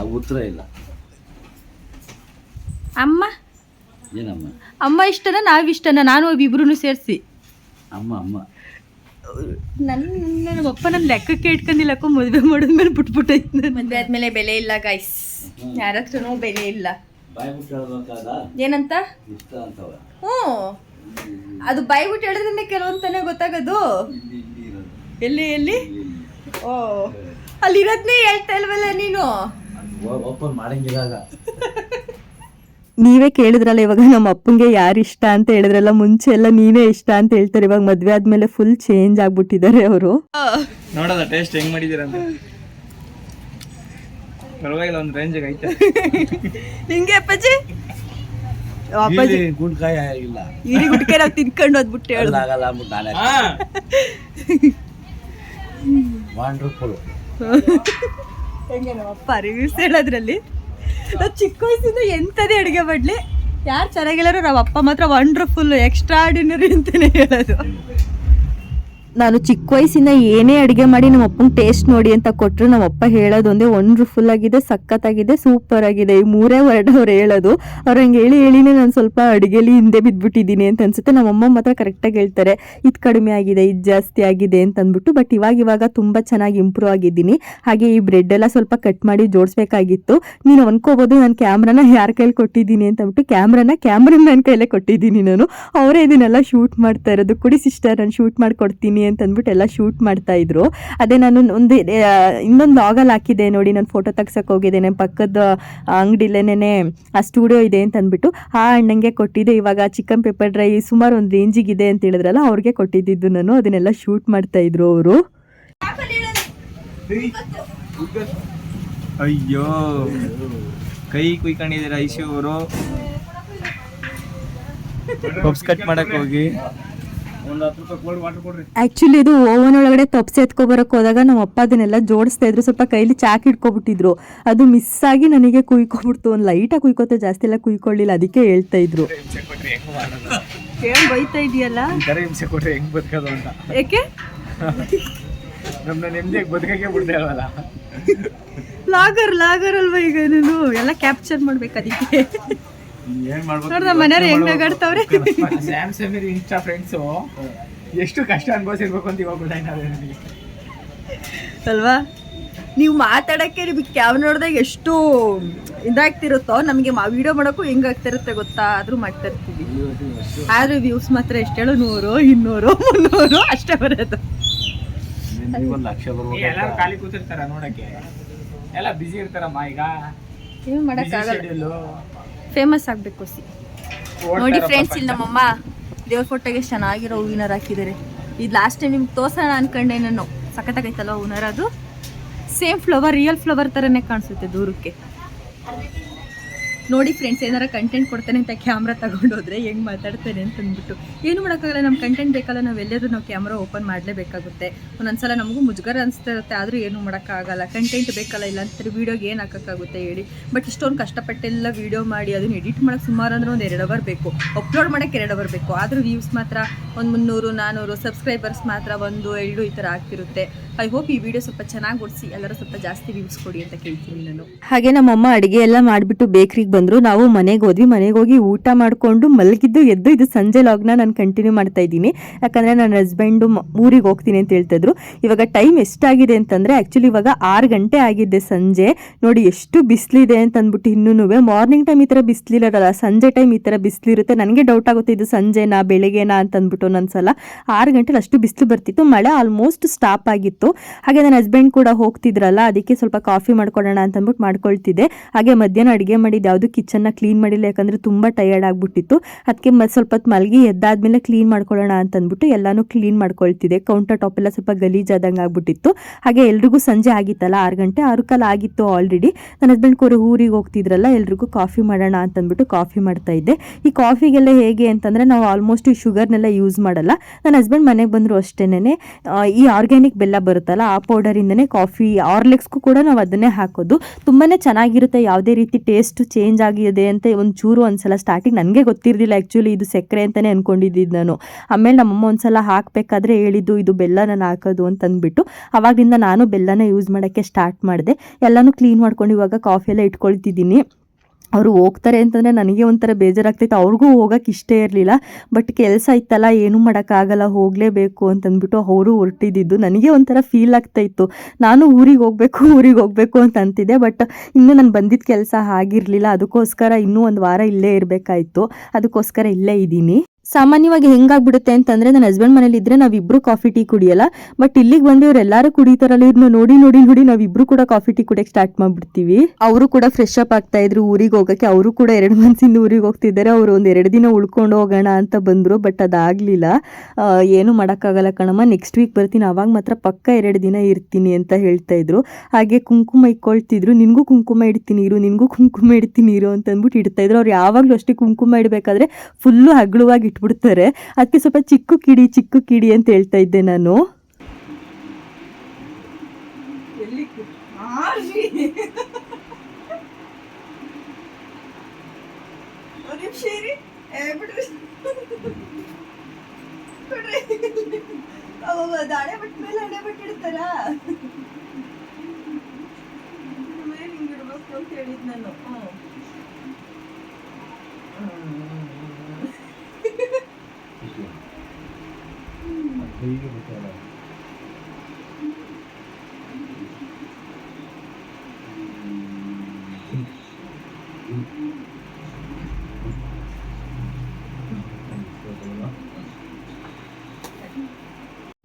ಅದು ಉತ್ತರ ಇಲ್ಲ. ಅಮ್ಮ? ಏನಮ್ಮ? ಅಮ್ಮ ಇಷ್ಟನಾ ನಾವಿಷ್ಟನಾ? ನಾನು ಅಭಿ ಇಬ್ರು ಸೇರಿಸಿ. ಅಮ್ಮ ಅಮ್ಮ. ನನ್ನ ನನ್ನ ಅಪ್ಪ ನನ್ನ ಲೆಕ್ಕಕ್ಕೆ ಇಟ್ಕೊಂಡಿಲ್ಲಕ್ಕೋ ಮದುವೆ ಮಾಡಿದ್ಮೇಲೆ ಬಿಟ್ಬಿಟ್ಟೈತೆ ಮದುವೆ ಆದ್ಮೇಲೆ ಬೆಲೆ ಇಲ್ಲ ಗೈಸ್ ಯಾರ ಹತ್ರನೂ ಬೆಲೆ ಇಲ್ಲ. ಏನಂತ? ಇಷ್ಟ ಅಂತವ. ಹ್ಞೂ. ಅದು ಬಾಯ್ಬಿಟ್ಟು ಹೇಳಿದ್ರೆ ಕೆಲವಂತಾನೆ ಗೊತ್ತಾಗೋದು. ಎಲ್ಲಿ ಎಲ್ಲಿ. ಓ. ಅಲ್ಲಿರೋದ್ನೇ ಹೇಳ್ತಾ ಇಲ್ವಲ್ಲ ನೀನು? ಓಪನ್ ಮಾಡಂಗಿಲ್ಲ ನೀವೇ ಕೇಳಿದ್ರಲ್ಲ ಇವಾಗ ನಮ್ಮ ಅಪ್ಪಂಗೆ ಯಾರು ಇಷ್ಟ ಅಂತ ಹೇಳಿದ್ರಲ್ಲ ಮುಂಚೆ ಎಲ್ಲ ನೀವೇ ಇಷ್ಟ ಅಂತ ಹೇಳ್ತಾರೆ. ಇವಾಗ ಮದ್ವೆ ಆದ್ಮೇಲೆ ಫುಲ್ ಚೇಂಜ್ ಆಗ್ಬಿಟ್ಟಿದ್ದಾರೆ ಅವರು. ನೋಡೋದ ಟೇಸ್ಟ್ ಹೆಂಗ್ ಮಾಡಿದೀರ ಅಂತ? ಪರವಾಗಿಲ್ಲ ಒಂದು ರೇಂಜ್ ಐತೆ. ಹಿಂಗೆ ಅಪ್ಪಾಜಿ? ಅಪ್ಪಾಜಿ. ಗುಂಡ್ಕಾಯಿ ಆಗಿಲ್ಲ. ಇರಿ ಗುಟ್ಕೆ ನಾವು ತಿನ್ಕೊಂಡು ಹೋದ್ಬಿಟ್ಟು ಹೇಳು. ಆಗಲ್ಲ ಅಂದ್ಬಿಟ್ಟು ನಾನೇ ವಂಡರ್ಫುಲ್ ಹೆಂಗೆ ನಮ್ಮ ಅಪ್ಪ ರಿವ್ಯೂಸ್ ಹೇಳೋದ್ರಲ್ಲಿ? ನಾವ್ ಚಿಕ್ಕ ವಯಸ್ಸಿಂದ ಎಂಥದೇ ಅಡುಗೆ ಮಾಡಲಿ. ಯಾರು ಚೆನ್ನಾಗಿಲ್ಲರೂ ನಮ್ಮ ಅಪ್ಪ ಮಾತ್ರ ವಂಡರ್ಫುಲ್ ಎಕ್ಸ್ಟ್ರಾಡಿನರಿ ಅಂತಲೇ ಹೇಳೋದು. ನಾನು ಚಿಕ್ಕ ವಯಸ್ಸಿಂದ ಏನೇ ಅಡುಗೆ ಮಾಡಿ ನಮ್ಮ ಅಪ್ಪನ ಟೇಸ್ಟ್ ನೋಡಿ ಅಂತ ಕೊಟ್ಟರು ನಮ್ಮ ಅಪ್ಪ ಹೇಳೋದೊಂದೇ ವಂಡರ್ಫುಲ್ ಆಗಿದೆ ಸಖತ್ತಾಗಿದೆ ಸೂಪರ್ ಆಗಿದೆ. ಈ ಮೂರೇ ವರ್ಡ್ ಅವ್ರು ಹೇಳೋದು. ಅವ್ರು ಹಂಗೆ ಹೇಳಿ ಹೇಳಿನೇ ನಾನು ಸ್ವಲ್ಪ ಅಡುಗೆಲಿ ಹಿಂದೆ ಬಿದ್ದುಬಿಟ್ಟಿದ್ದೀನಿ ಅಂತ ಅನ್ಸುತ್ತೆ. ನಮ್ಮ ಅಮ್ಮ ಮಾತ್ರ ಕರೆಕ್ಟಾಗಿ ಹೇಳ್ತಾರೆ, ಇದು ಕಡಿಮೆ ಆಗಿದೆ, ಇದು ಜಾಸ್ತಿ ಆಗಿದೆ ಅಂತ ಅಂದ್ಬಿಟ್ಟು ಬಟ್ ಇವಾಗ ಇವಾಗ ತುಂಬ ಚೆನ್ನಾಗಿ ಇಂಪ್ರೂವ್ ಆಗಿದ್ದೀನಿ. ಹಾಗೆ ಈ ಬ್ರೆಡ್ ಎಲ್ಲ ಸ್ವಲ್ಪ ಕಟ್ ಮಾಡಿ ಜೋಡಿಸ್ಬೇಕಾಗಿತ್ತು. ನೀನು ಅನ್ಕೋಬೋದು ನಾನು ಕ್ಯಾಮ್ರಾನ ಯಾರ ಕೈಲಿ ಕೊಟ್ಟಿದ್ದೀನಿ ಅಂತ ಅಂದ್ಬಿಟ್ಟು ಕ್ಯಾಮ್ರಾನ ಕ್ಯಾಮ್ರನ್ ನನ್ನ ಕೈಲೇ ಕೊಟ್ಟಿದ್ದೀನಿ ನಾನು. ಅವರೇ ಇದನ್ನೆಲ್ಲ ಶೂಟ್ ಮಾಡ್ತಾ ಇರೋದು. ಕುಡಿ ಸಿಸ್ಟರ್ ನಾನು ಶೂಟ್ ಮಾಡ್ಕೊಡ್ತೀನಿ ಅಂತ ಅಂದ್ಬಿಟ್ಟು ಎಲ್ಲ ಶೂಟ್ ಮಾಡ್ತಾ ಇದ್ರು. ಅದೇ ನಾನು ಒಂದು ಇನ್ನೊಂದು ಲಾಗಲ್ಲಿ ಹಾಕಿದೆ ನೋಡಿ ನಾನು ಫೋಟೋ ತೆಗ್ಸಕ್ಕೆ ಹೋಗಿದ್ದೇನೆ ಪಕ್ಕದ ಅಂಗಡಿಲೇನೆ ಆ ಸ್ಟುಡಿಯೋ ಇದೆ ಅಂತ ಅಂದ್ಬಿಟ್ಟು ಆ ಅಣ್ಣಂಗೆ ಕೊಟ್ಟಿದ್ದೆ. ಇವಾಗ ಚಿಕನ್ ಪೆಪ್ಪರ್ ಡ್ರೈ ಸುಮಾರು ಒಂದು ರೇಂಜಿಗಿದೆ ಅಂತ ಹೇಳಿದ್ರಲ್ಲ ಅವ್ರಿಗೆ ಕೊಟ್ಟಿದ್ದಿದ್ದು ನಾನು ಅದನ್ನೆಲ್ಲ ಶೂಟ್ ಮಾಡ್ತಾ ಇದ್ರು ಅವರು. ಅಯ್ಯೋ ಕೈ ಕುಯ್ಕೊಂಡಿದ್ದೀರ ಐಶು ಅವರು? ಕಟ್ ಮಾಡಕ್ ಹೋಗಿ. ಆಕ್ಚುಲಿ ಇದು ಓವನ್ ಒಳಗಡೆ ಕಪ್ಸ್ ಎತ್ಕೊ ಬರಕ್ ಹೋದಾಗ ನಮ್ಮ ಅಪ್ಪ ಅದನ್ನೆಲ್ಲ ಜೋಡಿಸ್ತಾ ಇದ್ರು. ಸ್ವಲ್ಪ ಕೈಲಿ ಚಾಕ್ ಇಟ್ಕೊಬಿಟ್ಟಿದ್ರು ಅದು ಮಿಸ್ ಆಗಿ ನನಗೆ ಕುಯ್ಕೊಬಿಡ್ತು. ಒಂದು ಲೈಟಾಗಿ ಕುಯ್ಕೋತ ಜಾಸ್ತಿ ಎಲ್ಲ ಕುಯ್ಕೊಳ್ಳಿಲ್ಲ ಅದಕ್ಕೆ ಹೇಳ್ತಾ ಇದ್ರು. ಏನ್ ಬೈತಾ ಇದೆಯಲ್ಲ ಹಿಂಸೆ ಕೊಟ್ರೆ ಹೆಂಗ್ ಬದುಕೋದು ಅಂತ. ಯಾಕೆ ನಮ್ನ ನೆಮ್ಮದಿಯಾಗಿ ಬದುಕಕ್ಕೆ ಬಿಡ್ತಾ ಇಲ್ವಲ್ಲ ಲಾಗರ್ ಲಾಗರ್ ಅಲ್ವಾ ಈಗ ನೀನು? ಎಲ್ಲ ಕ್ಯಾಪ್ಚರ್ ಮಾಡ್ಬೇಕು ಅದಕ್ಕೆ. ನೋಡ್ದ ಮನೆಯವ್ರು ಹೆಂಗ್ ನಗಾಡ್ತಾವ್ರೆ? ಸ್ಯಾಮ್ ಸಮೀರ್ ಇನ್ಸ್ಟಾ ಫ್ರೆಂಡ್ಸು ಎಷ್ಟು ಕಷ್ಟ ಅನ್ಭವಿಸಿರ್ಬೇಕು ಅಂತ ಇವಾಗ ಗೊತ್ತಾಯ್ತದೆ ನನಗೆ ಅಲ್ವಾ? ನೀವು ಮಾತಾಡಕ್ಕೆ ನಿಮಗೆ ಕ್ಯಾಬ್ ನೋಡಿದಾಗ ಎಷ್ಟು ಇದಾಗ್ತಿರುತ್ತೋ ನಮಗೆ ವಿಡಿಯೋ ಮಾಡೋಕ್ಕೂ ಹೆಂಗಾಗ್ತಿರುತ್ತೆ ಗೊತ್ತಾ? ಆದ್ರೂ ಮಾಡ್ತಾ ಇರ್ತೀವಿ. ಆದ್ರೂ ವ್ಯೂಸ್ ಮಾತ್ರ ಎಷ್ಟು ಹೇಳು? ನೂರು ಇನ್ನೂರು ಮುನ್ನೂರು ಅಷ್ಟೇ ಬರೋದು. ಲಕ್ಷ ಎಲ್ಲಾರು ಖಾಲಿ ಕೂತಿರ್ತಾರ ನೋಡಕ್ಕೆ. ಎಲ್ಲ ಬಿಸಿ ಇರ್ತಾರಮ್ಮ ಈಗ. ಏನು ಮಾಡೋಕ್ಕಾಗಲ್ಲ. ಫೇಮಸ್ ಆಗಬೇಕು ಸಿ. ನೋಡಿ ಫ್ರೆಂಡ್ಸ್. ಇಲ್ಲಿ ನಮ್ಮಮ್ಮ ದೇವ್ರ ಫೋಟೋಗೆ ಚೆನ್ನಾಗಿರೋ ಹೂವಿನರ್ ಹಾಕಿದ್ದಾರೆ. ಇದು ಲಾಸ್ಟ್ ಟೈಮ್ ನಿಮ್ಗೆ ತೋರ್ಸೋಣ ಅನ್ಕೊಂಡೆ ನಾನು. ಸಖತ್ತಾಗೈತಲ್ಲ ಹೂವಿನರ್ ಅದು ಸೇಮ್ ಫ್ಲವರ್ ರಿಯಲ್ ಫ್ಲವರ್ ಥರನೇ ಕಾಣಿಸುತ್ತೆ ದೂರಕ್ಕೆ. ನೋಡಿ ಫ್ರೆಂಡ್ಸ್ ಏನಾರ ಕಂಟೆಂಟ್ ಕೊಡ್ತಾನೆ ಅಂತ ಕ್ಯಾಮ್ರಾ ತಗೊಂಡೋದ್ರೆ ಹೆಂಗ್ ಮಾತಾಡ್ತಾನೆ ಅಂತ ಅಂದ್ಬಿಟ್ಟು. ಏನು ಮಾಡೋಕ್ಕಾಗಲ್ಲ ನಮ್ಮ ಕಂಟೆಂಟ್ ಬೇಕಲ್ಲ, ನಾವು ಎಲ್ಲರೂ ನಾವು ಕ್ಯಾಮ್ರಾ ಓಪನ್ ಮಾಡಲೇಬೇಕಾಗುತ್ತೆ. ಒಂದೊಂದ್ಸಲ ನಮಗೂ ಮುಜುಗರ ಅನಿಸ್ತಾ ಇರುತ್ತೆ ಆದರೂ ಏನು ಮಾಡೋಕ್ಕಾಗಲ್ಲ. ಕಂಟೆಂಟ್ ಬೇಕಲ್ಲ, ಇಲ್ಲ ಅಂತಾರೆ ವೀಡಿಯೋಗೆ ಏನು ಹಾಕೋಕ್ಕಾಗುತ್ತೆ ಹೇಳಿ. ಬಟ್ ಇಷ್ಟೊಂದು ಕಷ್ಟಪಟ್ಟೆಲ್ಲ ವೀಡಿಯೋ ಮಾಡಿ, ಅದನ್ನ ಎಡಿಟ್ ಮಾಡೋಕ್ಕೆ ಸುಮಾರು ಅಂದ್ರೆ ಒಂದು ಎರಡು ಅವರ್ ಬೇಕು. ಅಪ್ಲೋಡ್ ಮಾಡೋಕ್ಕೆ ಎರಡು ಅವರ್ ಬೇಕು. ಆದರೂ ವ್ಯೂಸ್ ಮಾತ್ರ ಒಂದು ಮುನ್ನೂರು ನಾನ್ನೂರು ಸಬ್ಸ್ಕ್ರೈಬರ್ಸ್ ಮಾತ್ರ ಒಂದು, ಎರಡು ಈ ಥರ ಆಗ್ತಿರುತ್ತೆ. ಐ ಹೋಪ್ ಈ ವಿಡಿಯೋ ಸ್ವಲ್ಪ ಚೆನ್ನಾಗಿ ಓಡಿಸಿ, ಎಲ್ಲರೂ ಸ್ವಲ್ಪ ಜಾಸ್ತಿ ವ್ಯೂಸ್ ಕೊಡಿ ಅಂತ ಕೇಳ್ತೀನಿ ನಾನು. ಹಾಗೆ ನಮ್ಮಮ್ಮ ಅಡಿಗೆ ಎಲ್ಲ ಮಾಡಿಬಿಟ್ಟು ಬೇಕ್ರಿಗೆ ಬಂದ್ರು, ನಾವು ಮನೆಗೆ ಹೋದ್ವಿ. ಮನೆಗೆ ಹೋಗಿ ಊಟ ಮಾಡಿಕೊಂಡು ಮಲಗಿದ್ದು, ಎದ್ದು ಇದು ಸಂಜೆ ಲಾಗ್ನ ನಾನು ಕಂಟಿನ್ಯೂ ಮಾಡ್ತಾ ಇದ್ದೀನಿ. ಯಾಕಂದ್ರೆ ನನ್ನ ಹಸ್ಬೆಂಡು ಊರಿಗೆ ಹೋಗ್ತೀನಿ ಅಂತ ಹೇಳ್ತಿದ್ರು. ಇವಾಗ ಟೈಮ್ ಎಷ್ಟಾಗಿದೆ ಅಂತಂದ್ರೆ ಆಕ್ಚುಲಿ ಇವಾಗ ಆರು ಗಂಟೆ ಆಗಿದೆ ಸಂಜೆ. ನೋಡಿ ಎಷ್ಟು ಬಿಸಿಲಿದೆ ಅಂತ ಅಂದ್ಬಿಟ್ಟು ಇನ್ನೂ ಮಾರ್ನಿಂಗ್ ಟೈಮ್ ಈ ಥರ ಬಿಸಿಲಿರಲ್ಲ, ಸಂಜೆ ಟೈಮ್ ಈ ಥರ ಬಿಸಿಲಿರುತ್ತೆ. ನನಗೆ ಡೌಟ್ ಆಗುತ್ತೆ, ಇದು ಸಂಜೆನಾ, ಬೆಳಗ್ಗೆನಾ ಅಂತ ಅಂದ್ಬಿಟ್ಟು ಒಂದೊಂದ್ಸಲ. ಆರು ಗಂಟೆಲಿ ಅಷ್ಟು ಬಿಸಿಲು ಬರ್ತಿತ್ತು. ಮಳೆ ಆಲ್ಮೋಸ್ಟ್ ಸ್ಟಾಪ್ ಆಗಿತ್ತು. ಹಾಗೆ ನನ್ನ ಹಸ್ಬೆಂಡ್ ಕೂಡ ಹೋಗ್ತಿದ್ರಲ್ಲ, ಅದಕ್ಕೆ ಸ್ವಲ್ಪ ಕಾಫಿ ಮಾಡ್ಕೊಳ್ಳೋಣ ಅಂತ ಅಂದ್ಬಿಟ್ಟು ಮಾಡ್ಕೊಳ್ತಿದ್ದೆ. ಹಾಗೆ ಮಧ್ಯಾಹ್ನ ಅಡುಗೆ ಮಾಡಿದ್ದು ಯಾವುದು ಕಿಚನ್ನ ಕ್ಲೀನ್ ಮಾಡಿಲ್ಲ, ಯಾಕಂದರೆ ತುಂಬ ಟಯರ್ಡ್ ಆಗಿಬಿಟ್ಟಿತ್ತು. ಅದಕ್ಕೆ ಮತ್ತೆ ಸ್ವಲ್ಪ ಹೊತ್ತು ಮಲಗಿ ಎದ್ದಾದ್ಮೇಲೆ ಕ್ಲೀನ್ ಮಾಡ್ಕೊಳ್ಳೋಣ ಅಂತ ಅಂದ್ಬಿಟ್ಟು ಎಲ್ಲಾನು ಕ್ಲೀನ್ ಮಾಡ್ಕೊಳ್ತಿದ್ದೆ. ಕೌಂಟರ್ ಟಾಪ್ ಎಲ್ಲ ಸ್ವಲ್ಪ ಗಲೀಜಾದಂಗೆ ಆಗ್ಬಿಟ್ಟಿತ್ತು. ಹಾಗೆ ಎಲ್ರಿಗೂ ಸಂಜೆ ಆಗಿತ್ತಲ್ಲ, ಆರು ಗಂಟೆ, ಆರು ಕಾಲ ಆಗಿತ್ತು ಆಲ್ರೆಡಿ ನನ್ನ ಹಸ್ಬೆಂಡ್ ಕೂಡ ಊರಿಗೆ ಹೋಗ್ತಿದ್ರಲ್ಲ, ಎಲ್ರಿಗೂ ಕಾಫಿ ಮಾಡೋಣ ಅಂತ ಅಂದ್ಬಿಟ್ಟು ಕಾಫಿ ಮಾಡ್ತಾ ಇದ್ದೆ. ಈ ಕಾಫಿಗೆಲ್ಲ ಹೇಗೆ ಅಂತಂದರೆ ನಾವು ಆಲ್ಮೋಸ್ಟ್ ಈ ಶುಗರ್ನೆಲ್ಲ ಯೂಸ್ ಮಾಡಲ್ಲ. ನನ್ನ ಹಸ್ಬೆಂಡ್ ಮನೆಗೆ ಬಂದರೂ ಅಷ್ಟೇನೆ ಈ ಆರ್ಗ್ಯಾನಿಕ್ ಬೆಲ್ಲ ಬರುತ್ತಲ್ಲ, ಆ ಪೌಡರಿಂದನೇ ಕಾಫಿ ಆರ್ಲೆಕ್ಸ್ಗೂ ಕೂಡ ನಾವು ಅದನ್ನೇ ಹಾಕೋದು. ತುಂಬಾ ಚೆನ್ನಾಗಿರುತ್ತೆ, ಯಾವುದೇ ರೀತಿ ಟೇಸ್ಟ್ ಚೇಂಜ್ ಆಗಿದೆ ಅಂತ ಒಂದು ಚೂರು ಒಂದ್ಸಲ ಸ್ಟಾರ್ಟಿಂಗ್ ನನಗೆ ಗೊತ್ತಿರಲಿಲ್ಲ ಆ್ಯಕ್ಚುಲಿ ಇದು ಸಕ್ಕರೆ ಅಂತಲೇ ಅಂದ್ಕೊಂಡಿದ್ದಿದ್ದು ನಾನು. ಆಮೇಲೆ ನಮ್ಮಮ್ಮ ಒಂದ್ಸಲ ಹಾಕಬೇಕಾದ್ರೆ ಹೇಳಿದ್ದು, ಇದು ಬೆಲ್ಲ ನಾನು ಹಾಕೋದು ಅಂತ ಅಂದ್ಬಿಟ್ಟು ಅವಾಗಿಂದ ನಾನು ಬೆಲ್ಲನ ಯೂಸ್ ಮಾಡೋಕ್ಕೆ ಸ್ಟಾರ್ಟ್ ಮಾಡಿದೆ. ಎಲ್ಲನೂ ಕ್ಲೀನ್ ಮಾಡ್ಕೊಂಡು ಇವಾಗ ಕಾಫಿ ಎಲ್ಲ ಇಟ್ಕೊಳ್ತಿದ್ದೀನಿ. ಅವರು ಹೋಗ್ತಾರೆ ಅಂತಂದರೆ ನನಗೆ ಒಂಥರ ಬೇಜಾರಾಗ್ತೈತೆ ಅವ್ರಿಗೂ ಹೋಗೋಕೆ ಇಷ್ಟ ಇರಲಿಲ್ಲ. ಬಟ್ ಕೆಲಸ ಇತ್ತಲ್ಲ, ಏನೂ ಮಾಡೋಕ್ಕಾಗಲ್ಲ, ಹೋಗಲೇಬೇಕು ಅಂತಂದ್ಬಿಟ್ಟು ಅವರು ಹೊರಟಿದ್ದು. ನನಗೆ ಒಂಥರ ಫೀಲ್ ಆಗ್ತಾ ಇತ್ತು. ನಾನು ಊರಿಗೆ ಹೋಗಬೇಕು ಊರಿಗೆ ಹೋಗಬೇಕು ಅಂತ ಅಂತಿದ್ದೆ. ಬಟ್ ಇನ್ನೂ ನಾನು ಬಂದಿದ್ದ ಕೆಲಸ ಆಗಿರಲಿಲ್ಲ. ಅದಕ್ಕೋಸ್ಕರ ಇನ್ನೂ ಒಂದು ವಾರ ಇಲ್ಲೇ ಇರಬೇಕಾಯಿತು. ಅದಕ್ಕೋಸ್ಕರ ಇಲ್ಲೇ ಇದ್ದೀನಿ. ಸಾಮಾನ್ಯವಾಗಿ ಹೆಂಗಾಗ್ಬಿಡುತ್ತೆ ಅಂತಂದ್ರೆ ನನ್ನ ಹಸ್ಬೆಂಡ್ ಮನೇಲಿ ಇದ್ರೆ ನಾವಿಬ್ರು ಕಾಫಿ ಟೀ ಕುಡಿಯಲ್ಲ. ಬಟ್ ಇಲ್ಲಿಗೆ ಬಂದು ಇವರೆಲ್ಲರೂ ಕುಡಿತಾರಲ್ಲ ಇವ್ರನ್ನ ನೋಡಿ ನೋಡಿ ನೋಡಿ ನಾವಿಬ್ರು ಕೂಡ ಕಾಫಿ ಟೀ ಕುಡಿಯಕ್ಕೆ ಸ್ಟಾರ್ಟ್ ಮಾಡ್ಬಿಡ್ತೀವಿ. ಅವರು ಕೂಡ ಫ್ರೆಶ್ ಅಪ್ ಆಗ್ತಾ ಇದ್ರು ಊರಿಗೆ ಹೋಗಕ್ಕೆ. ಅವರು ಕೂಡ ಎರಡು ಮನ್ಸಿಂದ ಊರಿಗೆ ಹೋಗ್ತಿದ್ದಾರೆ. ಅವರು ಒಂದ್ ಎರಡು ದಿನ ಉಳ್ಕೊಂಡು ಹೋಗೋಣ ಅಂತ ಬಂದ್ರು ಬಟ್ ಅದಾಗ್ಲಿಲ್ಲ. ಏನು ಮಾಡೋಕ್ಕಾಗಲ್ಲ ಕಣಮ್ಮ. ನೆಕ್ಸ್ಟ್ ವೀಕ್ ಬರ್ತೀನಿ. ಅವಾಗ ಮಾತ್ರ ಪಕ್ಕ ಎರಡು ದಿನ ಇರ್ತೀನಿ ಅಂತ ಹೇಳ್ತಾ ಇದ್ರು. ಹಾಗೆ ಕುಂಕುಮ ಇಕ್ಕೊಳ್ತಿದ್ರು. ನಿನಗೂ ಕುಂಕುಮ ಇಡ್ತೀನಿ ಇರು, ನಿನಗೂ ಕುಂಕುಮ ಇಡ್ತೀನಿ ಇರು ಅಂತ ಅಂದ್ಬಿಟ್ಟು ಇಡ್ತಾ ಇದ್ರು. ಅವ್ರು ಯಾವಾಗಲೂ ಅಷ್ಟೇ ಕುಂಕುಮ ಇಡಬೇಕಾದ್ರೆ ಫುಲ್ಲು ಹಗಳುವಾಗಿ ಇಟ್ಬಿಡ್ತಾರೆ. ಅದಕ್ಕೆ ಸ್ವಲ್ಪ ಚಿಕ್ಕ ಕಿಡಿ ಚಿಕ್ಕ ಕಿಡಿ ಅಂತ ಹೇಳ್ತಾ ಇದ್ದೆ ನಾನು. ಖುಷಿ ദൈവ കുട്ടികളാണ്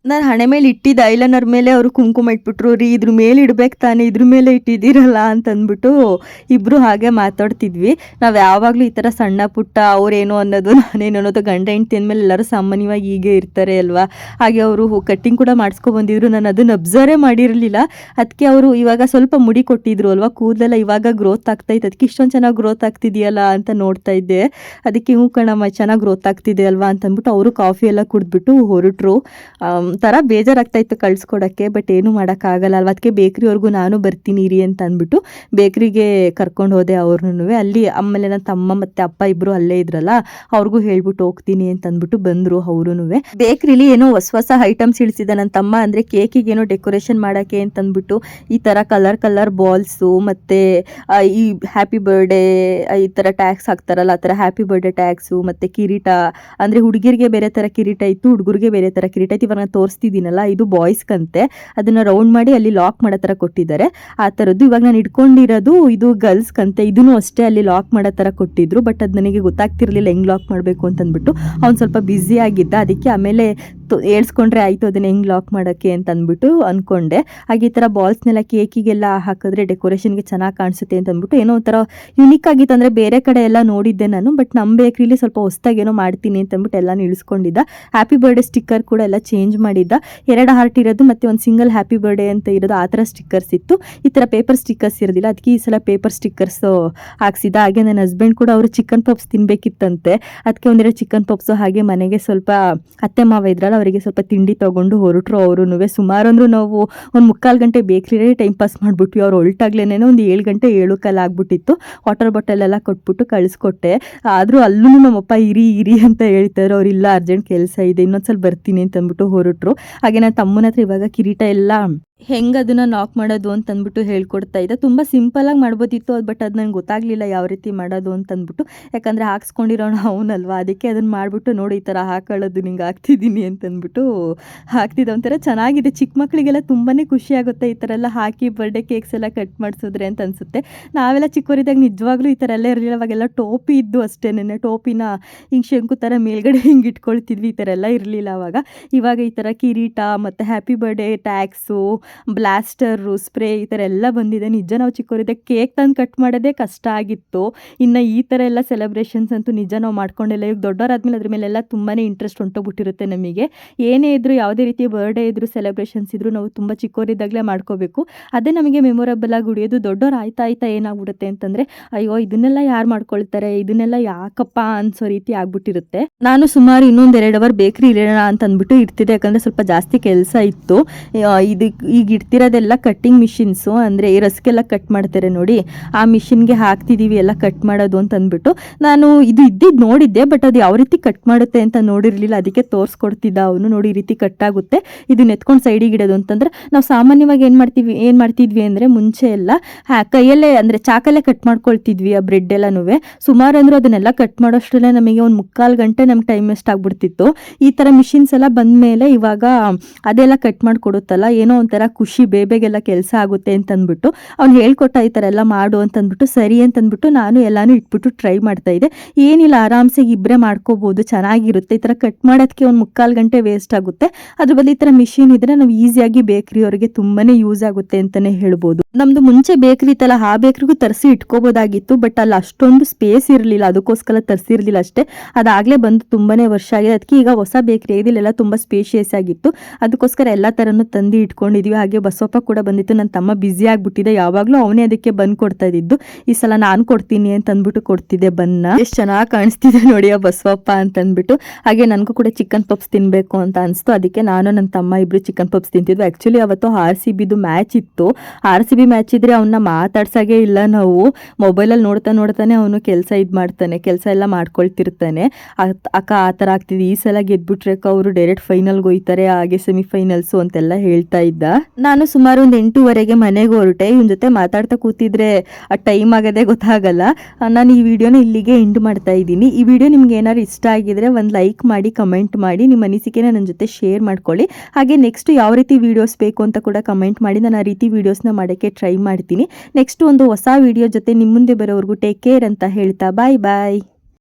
ನಾನು. ಹಣೆ ಮೇಲೆ ಇಟ್ಟಿದ್ದ ಐಲನರ್ ಮೇಲೆ ಅವರು ಕುಂಕುಮ ಇಟ್ಬಿಟ್ರು, ರೀ ಇದ್ರ ಮೇಲೆ ಇಡ್ಬೇಕು ತಾನೇ, ಇದ್ರ ಮೇಲೆ ಇಟ್ಟಿದ್ದೀರಲ್ಲ ಅಂತ ಅಂದ್ಬಿಟ್ಟು ಇಬ್ಬರು ಹಾಗೆ ಮಾತಾಡ್ತಿದ್ವಿ. ನಾವು ಯಾವಾಗಲೂ ಈ ಥರ ಸಣ್ಣ ಪುಟ್ಟ ಅವ್ರೇನು ಅನ್ನೋದು, ನಾನೇನು ಅನ್ನೋದು, ಗಂಡ ಹೆಂಡ್ತಿ ಅಂದಮೇಲೆ ಎಲ್ಲರೂ ಸಾಮಾನ್ಯವಾಗಿ ಹೀಗೆ ಇರ್ತಾರೆ ಅಲ್ವಾ? ಹಾಗೆ ಅವರು ಕಟ್ಟಿಂಗ್ ಕೂಡ ಮಾಡಿಸ್ಕೊ ಬಂದಿದ್ರು, ನಾನು ಅದನ್ನು ಅಬ್ಸರ್ವೇ ಮಾಡಿರಲಿಲ್ಲ. ಅದಕ್ಕೆ ಅವರು ಇವಾಗ ಸ್ವಲ್ಪ ಮುಡಿ ಕೊಟ್ಟಿದ್ರು ಅಲ್ವಾ? ಕೂದಲೆಲ್ಲ ಇವಾಗ ಗ್ರೋತ್ ಆಗ್ತೈತೆ ಅದಕ್ಕೆ ಇಷ್ಟೊಂದು ಚೆನ್ನಾಗಿ ಗ್ರೋತ್ ಆಗ್ತಿದೆಯಲ್ಲ ಅಂತ ನೋಡ್ತಾ ಇದ್ದೆ. ಅದಕ್ಕೆ ಹ್ಞೂ ಕಣಮ್ಮ, ಚೆನ್ನಾಗಿ ಗ್ರೋತ್ ಆಗ್ತಿದೆ ಅಲ್ವಾ ಅಂತ ಅಂದ್ಬಿಟ್ಟು ಅವರು ಕಾಫಿ ಎಲ್ಲ ಕುಡಿದ್ಬಿಟ್ಟು ಹೊರಟ್ರು. ಒಂಥರ ಬೇಜಾರಾಗ್ತಾ ಇತ್ತು ಕಳ್ಸ್ಕೊಡಕ್ಕೆ ಬಟ್ ಏನು ಮಾಡೋಕ್ಕಾಗಲ್ಲ. ಅಲ್ವಾ? ಅದಕ್ಕೆ ಬೇಕ್ರಿವರೆಗೂ ನಾನು ಬರ್ತೀನಿ ರೀ ಅಂತ ಅಂದ್ಬಿಟ್ಟು ಬೇಕ್ರಿಗೆ ಕರ್ಕೊಂಡು ಹೋದೆ ಅವ್ರನ್ನೂ ಅಲ್ಲಿ ಆಮೇಲೆ ನನ್ನ ತಮ್ಮ ಮತ್ತು ಅಪ್ಪ ಇಬ್ಬರು ಅಲ್ಲೇ ಇದ್ರಲ್ಲ, ಅವ್ರಿಗೂ ಹೇಳ್ಬಿಟ್ಟು ಹೋಗ್ತೀನಿ ಅಂತ ಅಂದ್ಬಿಟ್ಟು ಬಂದರು ಅವ್ರೂ ಬೇಕ್ರಿಲಿ ಏನೋ ಹೊಸ ಹೊಸ ಐಟಮ್ಸ್ ಇಳಿಸಿದ ನನ್ನ ತಮ್ಮ ಅಂದರೆ ಕೇಕಿಗೆ ಏನೋ ಡೆಕೋರೇಷನ್ ಮಾಡೋಕ್ಕೆ ಅಂತ ಅಂದ್ಬಿಟ್ಟು ಈ ಥರ ಕಲರ್ ಕಲರ್ ಬಾಲ್ಸು ಮತ್ತು ಈ ಹ್ಯಾಪಿ ಬರ್ಡೇ ಈ ಥರ ಟ್ಯಾಕ್ಸ್ ಹಾಕ್ತಾರಲ್ಲ, ಆ ಥರ ಹ್ಯಾಪಿ ಬರ್ಡೇ ಟ್ಯಾಕ್ಸು ಮತ್ತು ಕಿರೀಟ. ಅಂದರೆ ಹುಡುಗಿರಿಗೆ ಬೇರೆ ಥರ ಕಿರೀಟ ಇತ್ತು, ಹುಡುಗರಿಗೆ ಬೇರೆ ಥರ ಕಿರೀಟ ಇತ್ತು. ಇವಾಗ ನಾನು ತೋರಿಸ್ತಿದ್ದೀನಲ್ಲ, ಇದು ಬಾಯ್ಸ್ ಕಂತೆ. ಅದನ್ನ ರೌಂಡ್ ಮಾಡಿ ಅಲ್ಲಿ ಲಾಕ್ ಮಾಡೋ ಥರ ಕೊಟ್ಟಿದ್ದಾರೆ. ಆ ಥರದ್ದು ಇವಾಗ ನಾನು ಇಟ್ಕೊಂಡಿರೋದು ಇದು ಗರ್ಲ್ಸ್ಗಂತೆ ಇದನ್ನು ಅಷ್ಟೇ ಅಲ್ಲಿ ಲಾಕ್ ಮಾಡೋ ಥರ ಕೊಟ್ಟಿದ್ರು ಬಟ್ ಅದು ನನಗೆ ಗೊತ್ತಾಗ್ತಿರ್ಲಿಲ್ಲ ಹೆಂಗ್ ಲಾಕ್ ಮಾಡಬೇಕು ಅಂತಂದ್ಬಿಟ್ಟು. ಅವ್ನು ಸ್ವಲ್ಪ ಬ್ಯುಸಿ ಆಗಿದ್ದ, ಅದಕ್ಕೆ ಆಮೇಲೆ ಏಳ್ಸ್ಕೊಂಡ್ರೆ ಆಯಿತು ಅದನ್ನ ಹೆಂಗ್ ಲಾಕ್ ಮಾಡೋಕ್ಕೆ ಅಂತ ಅಂದ್ಬಿಟ್ಟು ಅನ್ಕೊಂಡೆ. ಹಾಗೆ ಈ ಥರ ಬಾಲ್ಸ್ನೆಲ್ಲ ಕೇಕಿಗೆಲ್ಲ ಹಾಕಿದ್ರೆ ಡೆಕೋರೇಷನ್ಗೆ ಚೆನ್ನಾಗಿ ಕಾಣಿಸುತ್ತೆ ಅಂತ ಅಂದ್ಬಿಟ್ಟು ಏನೋ ಒಂಥರ ಯುನಿಕ್ ಆಗಿತ್ತು ಅಂದರೆ ಬೇರೆ ಕಡೆ ಎಲ್ಲ ನೋಡಿದ್ದೆ ನಾನು ಬಟ್ ನಮ್ಮ ಬೇಕ್ರಿಲಿ ಸ್ವಲ್ಪ ಹೊಸ್ದಾಗಿ ಏನೋ ಮಾಡ್ತೀನಿ ಅಂತ ಅಂದ್ಬಿಟ್ಟು ಎಲ್ಲಾನು ಇಳಿಸ್ಕೊಂಡಿದ್ದ. ಹ್ಯಾಪಿ ಬರ್ಡೇ ಸ್ಟಿಕ್ಕರ್ ಕೂಡ ಎಲ್ಲ ಚೇಂಜ್ ಮಾಡಿದ್ದ. ಎರಡು ಹಾರ್ಟ್ ಇರೋದು ಮತ್ತೆ ಒಂದು ಸಿಂಗಲ್ ಹ್ಯಾಪಿ ಬರ್ಡೇ ಅಂತ ಇರೋದು ಆ ಥರ ಸ್ಟಿಕ್ಕರ್ಸ್ ಇತ್ತು. ಈ ಥರ ಪೇಪರ್ ಸ್ಟಿಕ್ಕರ್ಸ್ ಇರೋದಿಲ್ಲ ಅದಕ್ಕೆ ಈ ಸಲ ಪೇಪರ್ ಸ್ಟಿಕ್ಕರ್ಸ್ ಹಾಕ್ಸಿದ್ದ. ಹಾಗೆ ನನ್ನ ಹಸ್ಬೆಂಡ್ ಕೂಡ ಅವರು ಚಿಕನ್ ಪಪ್ಸ್ ತಿನ್ಬೇಕಿತ್ತಂತೆ. ಅದಕ್ಕೆ ಒಂದೆರಡು ಚಿಕನ್ ಪಪ್ಸು ಹಾಗೆ ಮನೆಗೆ ಸ್ವಲ್ಪ ಅತ್ತೆ ಮಾವ ಇದ್ರಲ್ಲ ಅವರಿಗೆ ಸ್ವಲ್ಪ ತಿಂಡಿ ತಗೊಂಡು ಹೊರಟ್ರು ಅವರು ಸುಮಾರು ಅಂದರೂ ನಾವು ಒಂದು ಮುಕ್ಕಾಲು ಗಂಟೆ ಬೇಕ್ರಿಲೇ ಟೈಮ್ ಪಾಸ್ ಮಾಡಿಬಿಟ್ವಿ. ಅವ್ರು ಒಳಟಾಗ್ಲೇ ಒಂದು ಏಳು ಗಂಟೆ ಏಳು ಕಾಲ ಆಗ್ಬಿಟ್ಟಿತ್ತು. ವಾಟರ್ ಬಾಟಲ್ ಎಲ್ಲ ಕೊಟ್ಬಿಟ್ಟು ಕಳಿಸ್ಕೊಟ್ಟೆ. ಆದರೂ ಅಲ್ಲೂ ನಮ್ಮಪ್ಪ ಇರಿ ಇರಿ ಅಂತ ಹೇಳ್ತಾರೆ ಅವ್ರು ಇಲ್ಲ ಅರ್ಜೆಂಟ್ ಕೆಲಸ ಇದೆ, ಇನ್ನೊಂದ್ಸಲ ಬರ್ತೀನಿ ಅಂತ ಹೊರಟರು. ಹೊರಟ್ರು ಹಾಗೆ ನನ್ನ ತಮ್ಮನ ಹತ್ರ ಇವಾಗ ಕಿರೀಟ ಎಲ್ಲ ಹೆಂಗೆ ಅದನ್ನ ನಾಕ್ ಮಾಡೋದು ಅಂತ ಅಂದ್ಬಿಟ್ಟು ಹೇಳ್ಕೊಡ್ತಾ ಇದ್ದೆ. ತುಂಬ ಸಿಂಪಲಾಗಿ ಮಾಡ್ಬೋದಿತ್ತು ಅದು ಬಟ್ ಅದು ನಂಗೆ ಗೊತ್ತಾಗಲಿಲ್ಲ ಯಾವ ರೀತಿ ಮಾಡೋದು ಅಂತ ಅಂದ್ಬಿಟ್ಟು. ಯಾಕಂದರೆ ಹಾಕ್ಸ್ಕೊಂಡಿರೋಣ ಅವನಲ್ವಾ, ಅದಕ್ಕೆ ಅದನ್ನು ಮಾಡಿಬಿಟ್ಟು ನೋಡಿ ಈ ಥರ ಹಾಕೊಳ್ಳೋದು ನಿಂಗೆ ಹಾಕ್ತಿದ್ದೀನಿ ಅಂತ ಅಂದ್ಬಿಟ್ಟು ಹಾಕ್ತಿದ್ದೆ. ಒಂಥರ ಚೆನ್ನಾಗಿದೆ. ಚಿಕ್ಕ ಮಕ್ಕಳಿಗೆಲ್ಲ ತುಂಬಾ ಆಗುತ್ತೆ ಈ ಥರ ಎಲ್ಲ ಹಾಕಿ ಬರ್ಡೇ ಕೇಕ್ಸ್ ಎಲ್ಲ ಕಟ್ ಮಾಡಿಸಿದ್ರೆ ಅಂತ ಅನಿಸುತ್ತೆ. ನಾವೆಲ್ಲ ಚಿಕ್ಕವರಿದ್ದಾಗ ನಿಜವಾಗ್ಲೂ ಈ ಥರ ಎಲ್ಲ ಇರಲಿಲ್ಲ. ಅವಾಗೆಲ್ಲ ಟೋಪಿ ಇದ್ದು ಅಷ್ಟೇ ಟೋಪಿನ ಹಿಂಗೆ ಶಂಕು ಥರ ಮೇಲ್ಗಡೆ ಹಿಂಗೆ ಇಟ್ಕೊಳ್ತಿದ್ವಿ. ಈ ಥರ ಎಲ್ಲ ಇರಲಿಲ್ಲ ಅವಾಗ. ಇವಾಗ ಈ ಥರ ಕಿರೀಟ, ಮತ್ತು ಹ್ಯಾಪಿ ಬರ್ಡೇ ಟ್ಯಾಕ್ಸು ಬ್ಲಾಸ್ಟರು, ಸ್ಪ್ರೇ ಈ ಥರ ಎಲ್ಲ ಬಂದಿದೆ. ನಿಜ ನಾವು ಚಿಕ್ಕವರಿದ್ದಾಗ ಕೇಕ್ ತಂದು ಕಟ್ ಮಾಡೋದೇ ಕಷ್ಟ ಆಗಿತ್ತು. ಇನ್ನು ಈ ಥರ ಎಲ್ಲ ಸೆಲೆಬ್ರೇಷನ್ಸ್ ಅಂತೂ ನಿಜ ನಾವು ಮಾಡ್ಕೊಂಡಿಲ್ಲ. ಈಗ ದೊಡ್ಡವರಾದ್ಮೇಲೆ ಅದ್ರ ಮೇಲೆಲ್ಲ ತುಂಬಾ ಇಂಟ್ರೆಸ್ಟ್ ಹೊಂಟೋಗ್ಬಿಟ್ಟಿರುತ್ತೆ ನಮಗೆ. ಏನೇ ಇದ್ದರೂ ಯಾವುದೇ ರೀತಿ ಬರ್ಡೇ ಇದ್ದರೂ ಸೆಲೆಬ್ರೇಷನ್ಸ್ ಇದ್ದರೂ ನಾವು ತುಂಬ ಚಿಕ್ಕವರಿದ್ದಾಗಲೇ ಮಾಡ್ಕೋಬೇಕು. ಅದೇ ನಮಗೆ ಮೆಮೊರಬಲ್ ಆಗಿ ಉಳಿಯೋದು ದೊಡ್ಡವ್ರು ಆಯ್ತಾ ಆಯ್ತಾ ಏನಾಗ್ಬಿಡುತ್ತೆ ಅಂತಂದರೆ, ಅಯ್ಯೋ, ಇದನ್ನೆಲ್ಲ ಯಾರು ಮಾಡ್ಕೊಳ್ತಾರೆ? ಇದನ್ನೆಲ್ಲ ಯಾಕಪ್ಪ ಅನ್ಸೋ ರೀತಿ ಆಗ್ಬಿಟ್ಟಿರುತ್ತೆ. ನಾನು ಸುಮಾರು ಇನ್ನೊಂದು ಎರಡು ಅವರ್ ಬೇಕ್ರಿ ಇರೋಣ ಅಂತ ಅಂದ್ಬಿಟ್ಟು ಇರ್ತಿದ್ದೆ. ಯಾಕಂದರೆ ಸ್ವಲ್ಪ ಜಾಸ್ತಿ ಕೆಲಸ ಇತ್ತು. ಇದು ಈಗ ಇಡ್ತಿರೋದೆಲ್ಲ ಕಟ್ಟಿಂಗ್ ಮಿಷಿನ್ಸು ಅಂದರೆ ಈ ರಸ್ಕೆಲ್ಲ ಕಟ್ ಮಾಡ್ತಾರೆ ನೋಡಿ. ಆ ಮಿಷಿನ್ಗೆ ಹಾಕ್ತಿದ್ದೀವಿ ಎಲ್ಲ ಕಟ್ ಮಾಡೋದು ಅಂತ ಅಂದ್ಬಿಟ್ಟು. ನಾನು ಇದು ಇದ್ದಿದ್ದು ನೋಡಿದ್ದೆ ಬಟ್ ಅದು ಯಾವ ರೀತಿ ಕಟ್ ಮಾಡುತ್ತೆ ಅಂತ ನೋಡಿರಲಿಲ್ಲ. ಅದಕ್ಕೆ ತೋರಿಸ್ಕೊಡ್ತಿದ್ದ ಅವನು, ನೋಡಿ ಈ ರೀತಿ ಕಟ್ ಆಗುತ್ತೆ. ಇದನ್ನ ಎತ್ಕೊಂಡು ಸೈಡಿಗೆ ಇಡೋದು ಅಂತಂದ್ರೆ, ನಾವು ಸಾಮಾನ್ಯವಾಗಿ ಏನು ಮಾಡ್ತೀವಿ, ಏನು ಮಾಡ್ತಿದ್ವಿ ಅಂದರೆ ಮುಂಚೆ ಎಲ್ಲ ಕೈಯಲ್ಲೇ, ಅಂದರೆ ಚಾಕಲ್ಲೇ ಕಟ್ ಮಾಡ್ಕೊಳ್ತಿದ್ವಿ ಆ ಬ್ರೆಡ್ ಎಲ್ಲನೂ. ಸುಮಾರು ಅಂದರೂ ಅದನ್ನೆಲ್ಲ ಕಟ್ ಮಾಡೋಷ್ಟರಲ್ಲೇ ನಮಗೆ ಒಂದು ಮುಕ್ಕಾಲು ಗಂಟೆ ನಮ್ಗೆ ಟೈಮ್ ವೇಸ್ಟ್ ಆಗ್ಬಿಡ್ತಿತ್ತು. ಈ ಥರ ಮಿಷಿನ್ಸ್ ಎಲ್ಲ ಬಂದಮೇಲೆ ಇವಾಗ ಅದೆಲ್ಲ ಕಟ್ ಮಾಡಿಕೊಡುತ್ತಲ್ಲ, ಏನೋ ಒಂಥರ ಖುಷಿ ಬೇಬೇಗೆಲ್ಲ ಕೆಲಸ ಆಗುತ್ತೆ ಅಂತ ಅಂದ್ಬಿಟ್ಟು ಅವ್ನು ಹೇಳ್ಕೊಟ್ಟ ಈ ಥರ ಎಲ್ಲ ಮಾಡು ಅಂತ ಅಂದ್ಬಿಟ್ಟು ಸರಿ ಅಂತ ಅಂದ್ಬಿಟ್ಟು ನಾನು ಎಲ್ಲಾನು ಇಟ್ಬಿಟ್ಟು ಟ್ರೈ ಮಾಡ್ತಾ ಇದ್ದೆ. ಏನಿಲ್ಲ ಆರಾಮ್ಸೆ ಇಬ್ಬರೇ ಮಾಡ್ಕೋಬೋದು, ಚೆನ್ನಾಗಿರುತ್ತೆ. ಈ ಥರ ಕಟ್ ಮಾಡೋದಕ್ಕೆ ಒಂದು ಮುಕ್ಕಾಲು ಗಂಟೆ ವೇಸ್ಟ್ ಆಗುತ್ತೆ. ಅದ್ರ ಬದಲು ಈ ಥರ ಮಿಷಿನ್ ಇದ್ರೆ ನಾವು ಈಸಿಯಾಗಿ ಬೇಕ್ರಿಯವರಿಗೆ ತುಂಬಾನೇ ಯೂಸ್ ಆಗುತ್ತೆ ಅಂತಾನೆ ಹೇಳ್ಬೋದು. ನಮ್ದು ಮುಂಚೆ ಬೇಕ್ರಿ ಇತ್ತಲ್ಲ ಆ ಬೇಕ್ರಿಗೂ ತರಿಸಿ ಇಟ್ಕೋಬೋದಾಗಿತ್ತು ಬಟ್ ಅಲ್ಲಿ ಅಷ್ಟೊಂದು ಸ್ಪೇಸ್ ಇರಲಿಲ್ಲ. ಅದಕ್ಕೋಸ್ಕರ ತರಿಸಿರ್ಲಿಲ್ಲ ಅಷ್ಟೇ. ಅದಾಗಲೇ ಬಂದು ತುಂಬಾನೇ ವರ್ಷ ಆಗಿದೆ. ಅದಕ್ಕೆ ಈಗ ಹೊಸ ಬೇಕ್ರಿ ಇದಿಲ್ಲೆಲ್ಲ ತುಂಬ ಸ್ಪೇಷಿಯಸ್ ಆಗಿತ್ತು. ಅದಕ್ಕೋಸ್ಕರ ಎಲ್ಲ ಥರನೂ ತಂದು ಇಟ್ಕೊಂಡಿದ್ವಿ. ಬಂದಿದ್ವಿ ಹಾಗೆ ಬಸವಪ್ಪ ಕೂಡ ಬಂದಿತ್ತು. ನನ್ನ ತಮ್ಮ ಬ್ಯುಸಿ ಆಗಿಬಿಟ್ಟಿದೆ. ಯಾವಾಗಲೂ ಅವನೇ ಅದಕ್ಕೆ ಬಂದು ಕೊಡ್ತಾ ಇದ್ದಿದ್ದು. ಈ ಸಲ ನಾನು ಕೊಡ್ತೀನಿ ಅಂತ ಅಂದ್ಬಿಟ್ಟು ಕೊಡ್ತಿದ್ದೆ ಬನ್ನ ಎಷ್ಟು ಚೆನ್ನಾಗಿ ಕಾಣಿಸ್ತಿದೆ ನೋಡಿ ಆ ಬಸವಪ್ಪ ಅಂತ ಅಂದ್ಬಿಟ್ಟು. ಹಾಗೆ ನನಗೂ ಕೂಡ ಚಿಕನ್ ಪಪ್ಸ್ ತಿನ್ನಬೇಕು ಅಂತ ಅನಿಸ್ತು. ಅದಕ್ಕೆ ನಾನು ನನ್ನ ತಮ್ಮ ಇಬ್ಬರು ಚಿಕನ್ ಪಪ್ಸ್ ತಿಂತಿದ್ವಿ. ಆ್ಯಕ್ಚುಲಿ ಅವತ್ತು ಆರ್ ಸಿ ಬಿದು ಮ್ಯಾಚ್ ಇತ್ತು. ಆರ್ ಸಿ ಬಿ ಮ್ಯಾಚ್ ಇದ್ರೆ ಅವನ್ನ ಮಾತಾಡ್ಸಾಗೆ ಇಲ್ಲ ನಾವು. ಮೊಬೈಲಲ್ಲಿ ನೋಡ್ತಾ ನೋಡ್ತಾನೆ ಅವನು ಕೆಲಸ ಇದು ಮಾಡ್ತಾನೆ. ಕೆಲಸ ಎಲ್ಲ ಮಾಡ್ಕೊಳ್ತಿರ್ತಾನೆ. ಅಕ್ಕ ಆ ಥರ ಆಗ್ತಿದೆ. ಈ ಸಲ ಗೆದ್ಬಿಟ್ರೆ ಅವರು ಡೈರೆಕ್ಟ್ ಫೈನಲ್ಗೆ ಹೋಯ್ತಾರೆ. ಹಾಗೆ ಸೆಮಿಫೈನಲ್ಸು ಅಂತೆಲ್ಲ ಹೇಳ್ತಾ ಇದ್ದ. ನಾನು ಸುಮಾರು ಒಂದು ಎಂಟೂವರೆಗೆ ಮನೆಗೆ ಹೊರಟೆ. ಇವನ ಜೊತೆ ಮಾತಾಡ್ತಾ ಕೂತಿದ್ರೆ ಆ ಟೈಮ್ ಆಗೋದೇ ಗೊತ್ತಾಗಲ್ಲ. ನಾನು ಈ ವಿಡಿಯೋನ ಇಲ್ಲಿಗೆ ಎಂಡ್ ಮಾಡ್ತಾ ಇದ್ದೀನಿ. ಈ ವಿಡಿಯೋ ನಿಮ್ಗೆ ಏನಾದ್ರು ಇಷ್ಟ ಆಗಿದ್ರೆ ಒಂದು ಲೈಕ್ ಮಾಡಿ ಕಮೆಂಟ್ ಮಾಡಿ, ನಿಮ್ಮ ಅನಿಸಿಕೆನ ನನ್ನ ಜೊತೆ ಶೇರ್ ಮಾಡ್ಕೊಳ್ಳಿ. ಹಾಗೆ ನೆಕ್ಸ್ಟ್ ಯಾವ ರೀತಿ ವಿಡಿಯೋಸ್ ಬೇಕು ಅಂತ ಕೂಡ ಕಮೆಂಟ್ ಮಾಡಿ, ನಾನು ಆ ರೀತಿ ವಿಡಿಯೋಸ್ನ ಮಾಡೋಕ್ಕೆ ಟ್ರೈ ಮಾಡ್ತೀನಿ. ನೆಕ್ಸ್ಟ್ ಒಂದು ಹೊಸ ವಿಡಿಯೋ ಜೊತೆ ನಿಮ್ಮ ಮುಂದೆ ಬರೋವರೆಗೂ ಟೇಕ್ ಕೇರ್ ಅಂತ ಹೇಳ್ತಾ ಬಾಯ್ ಬಾಯ್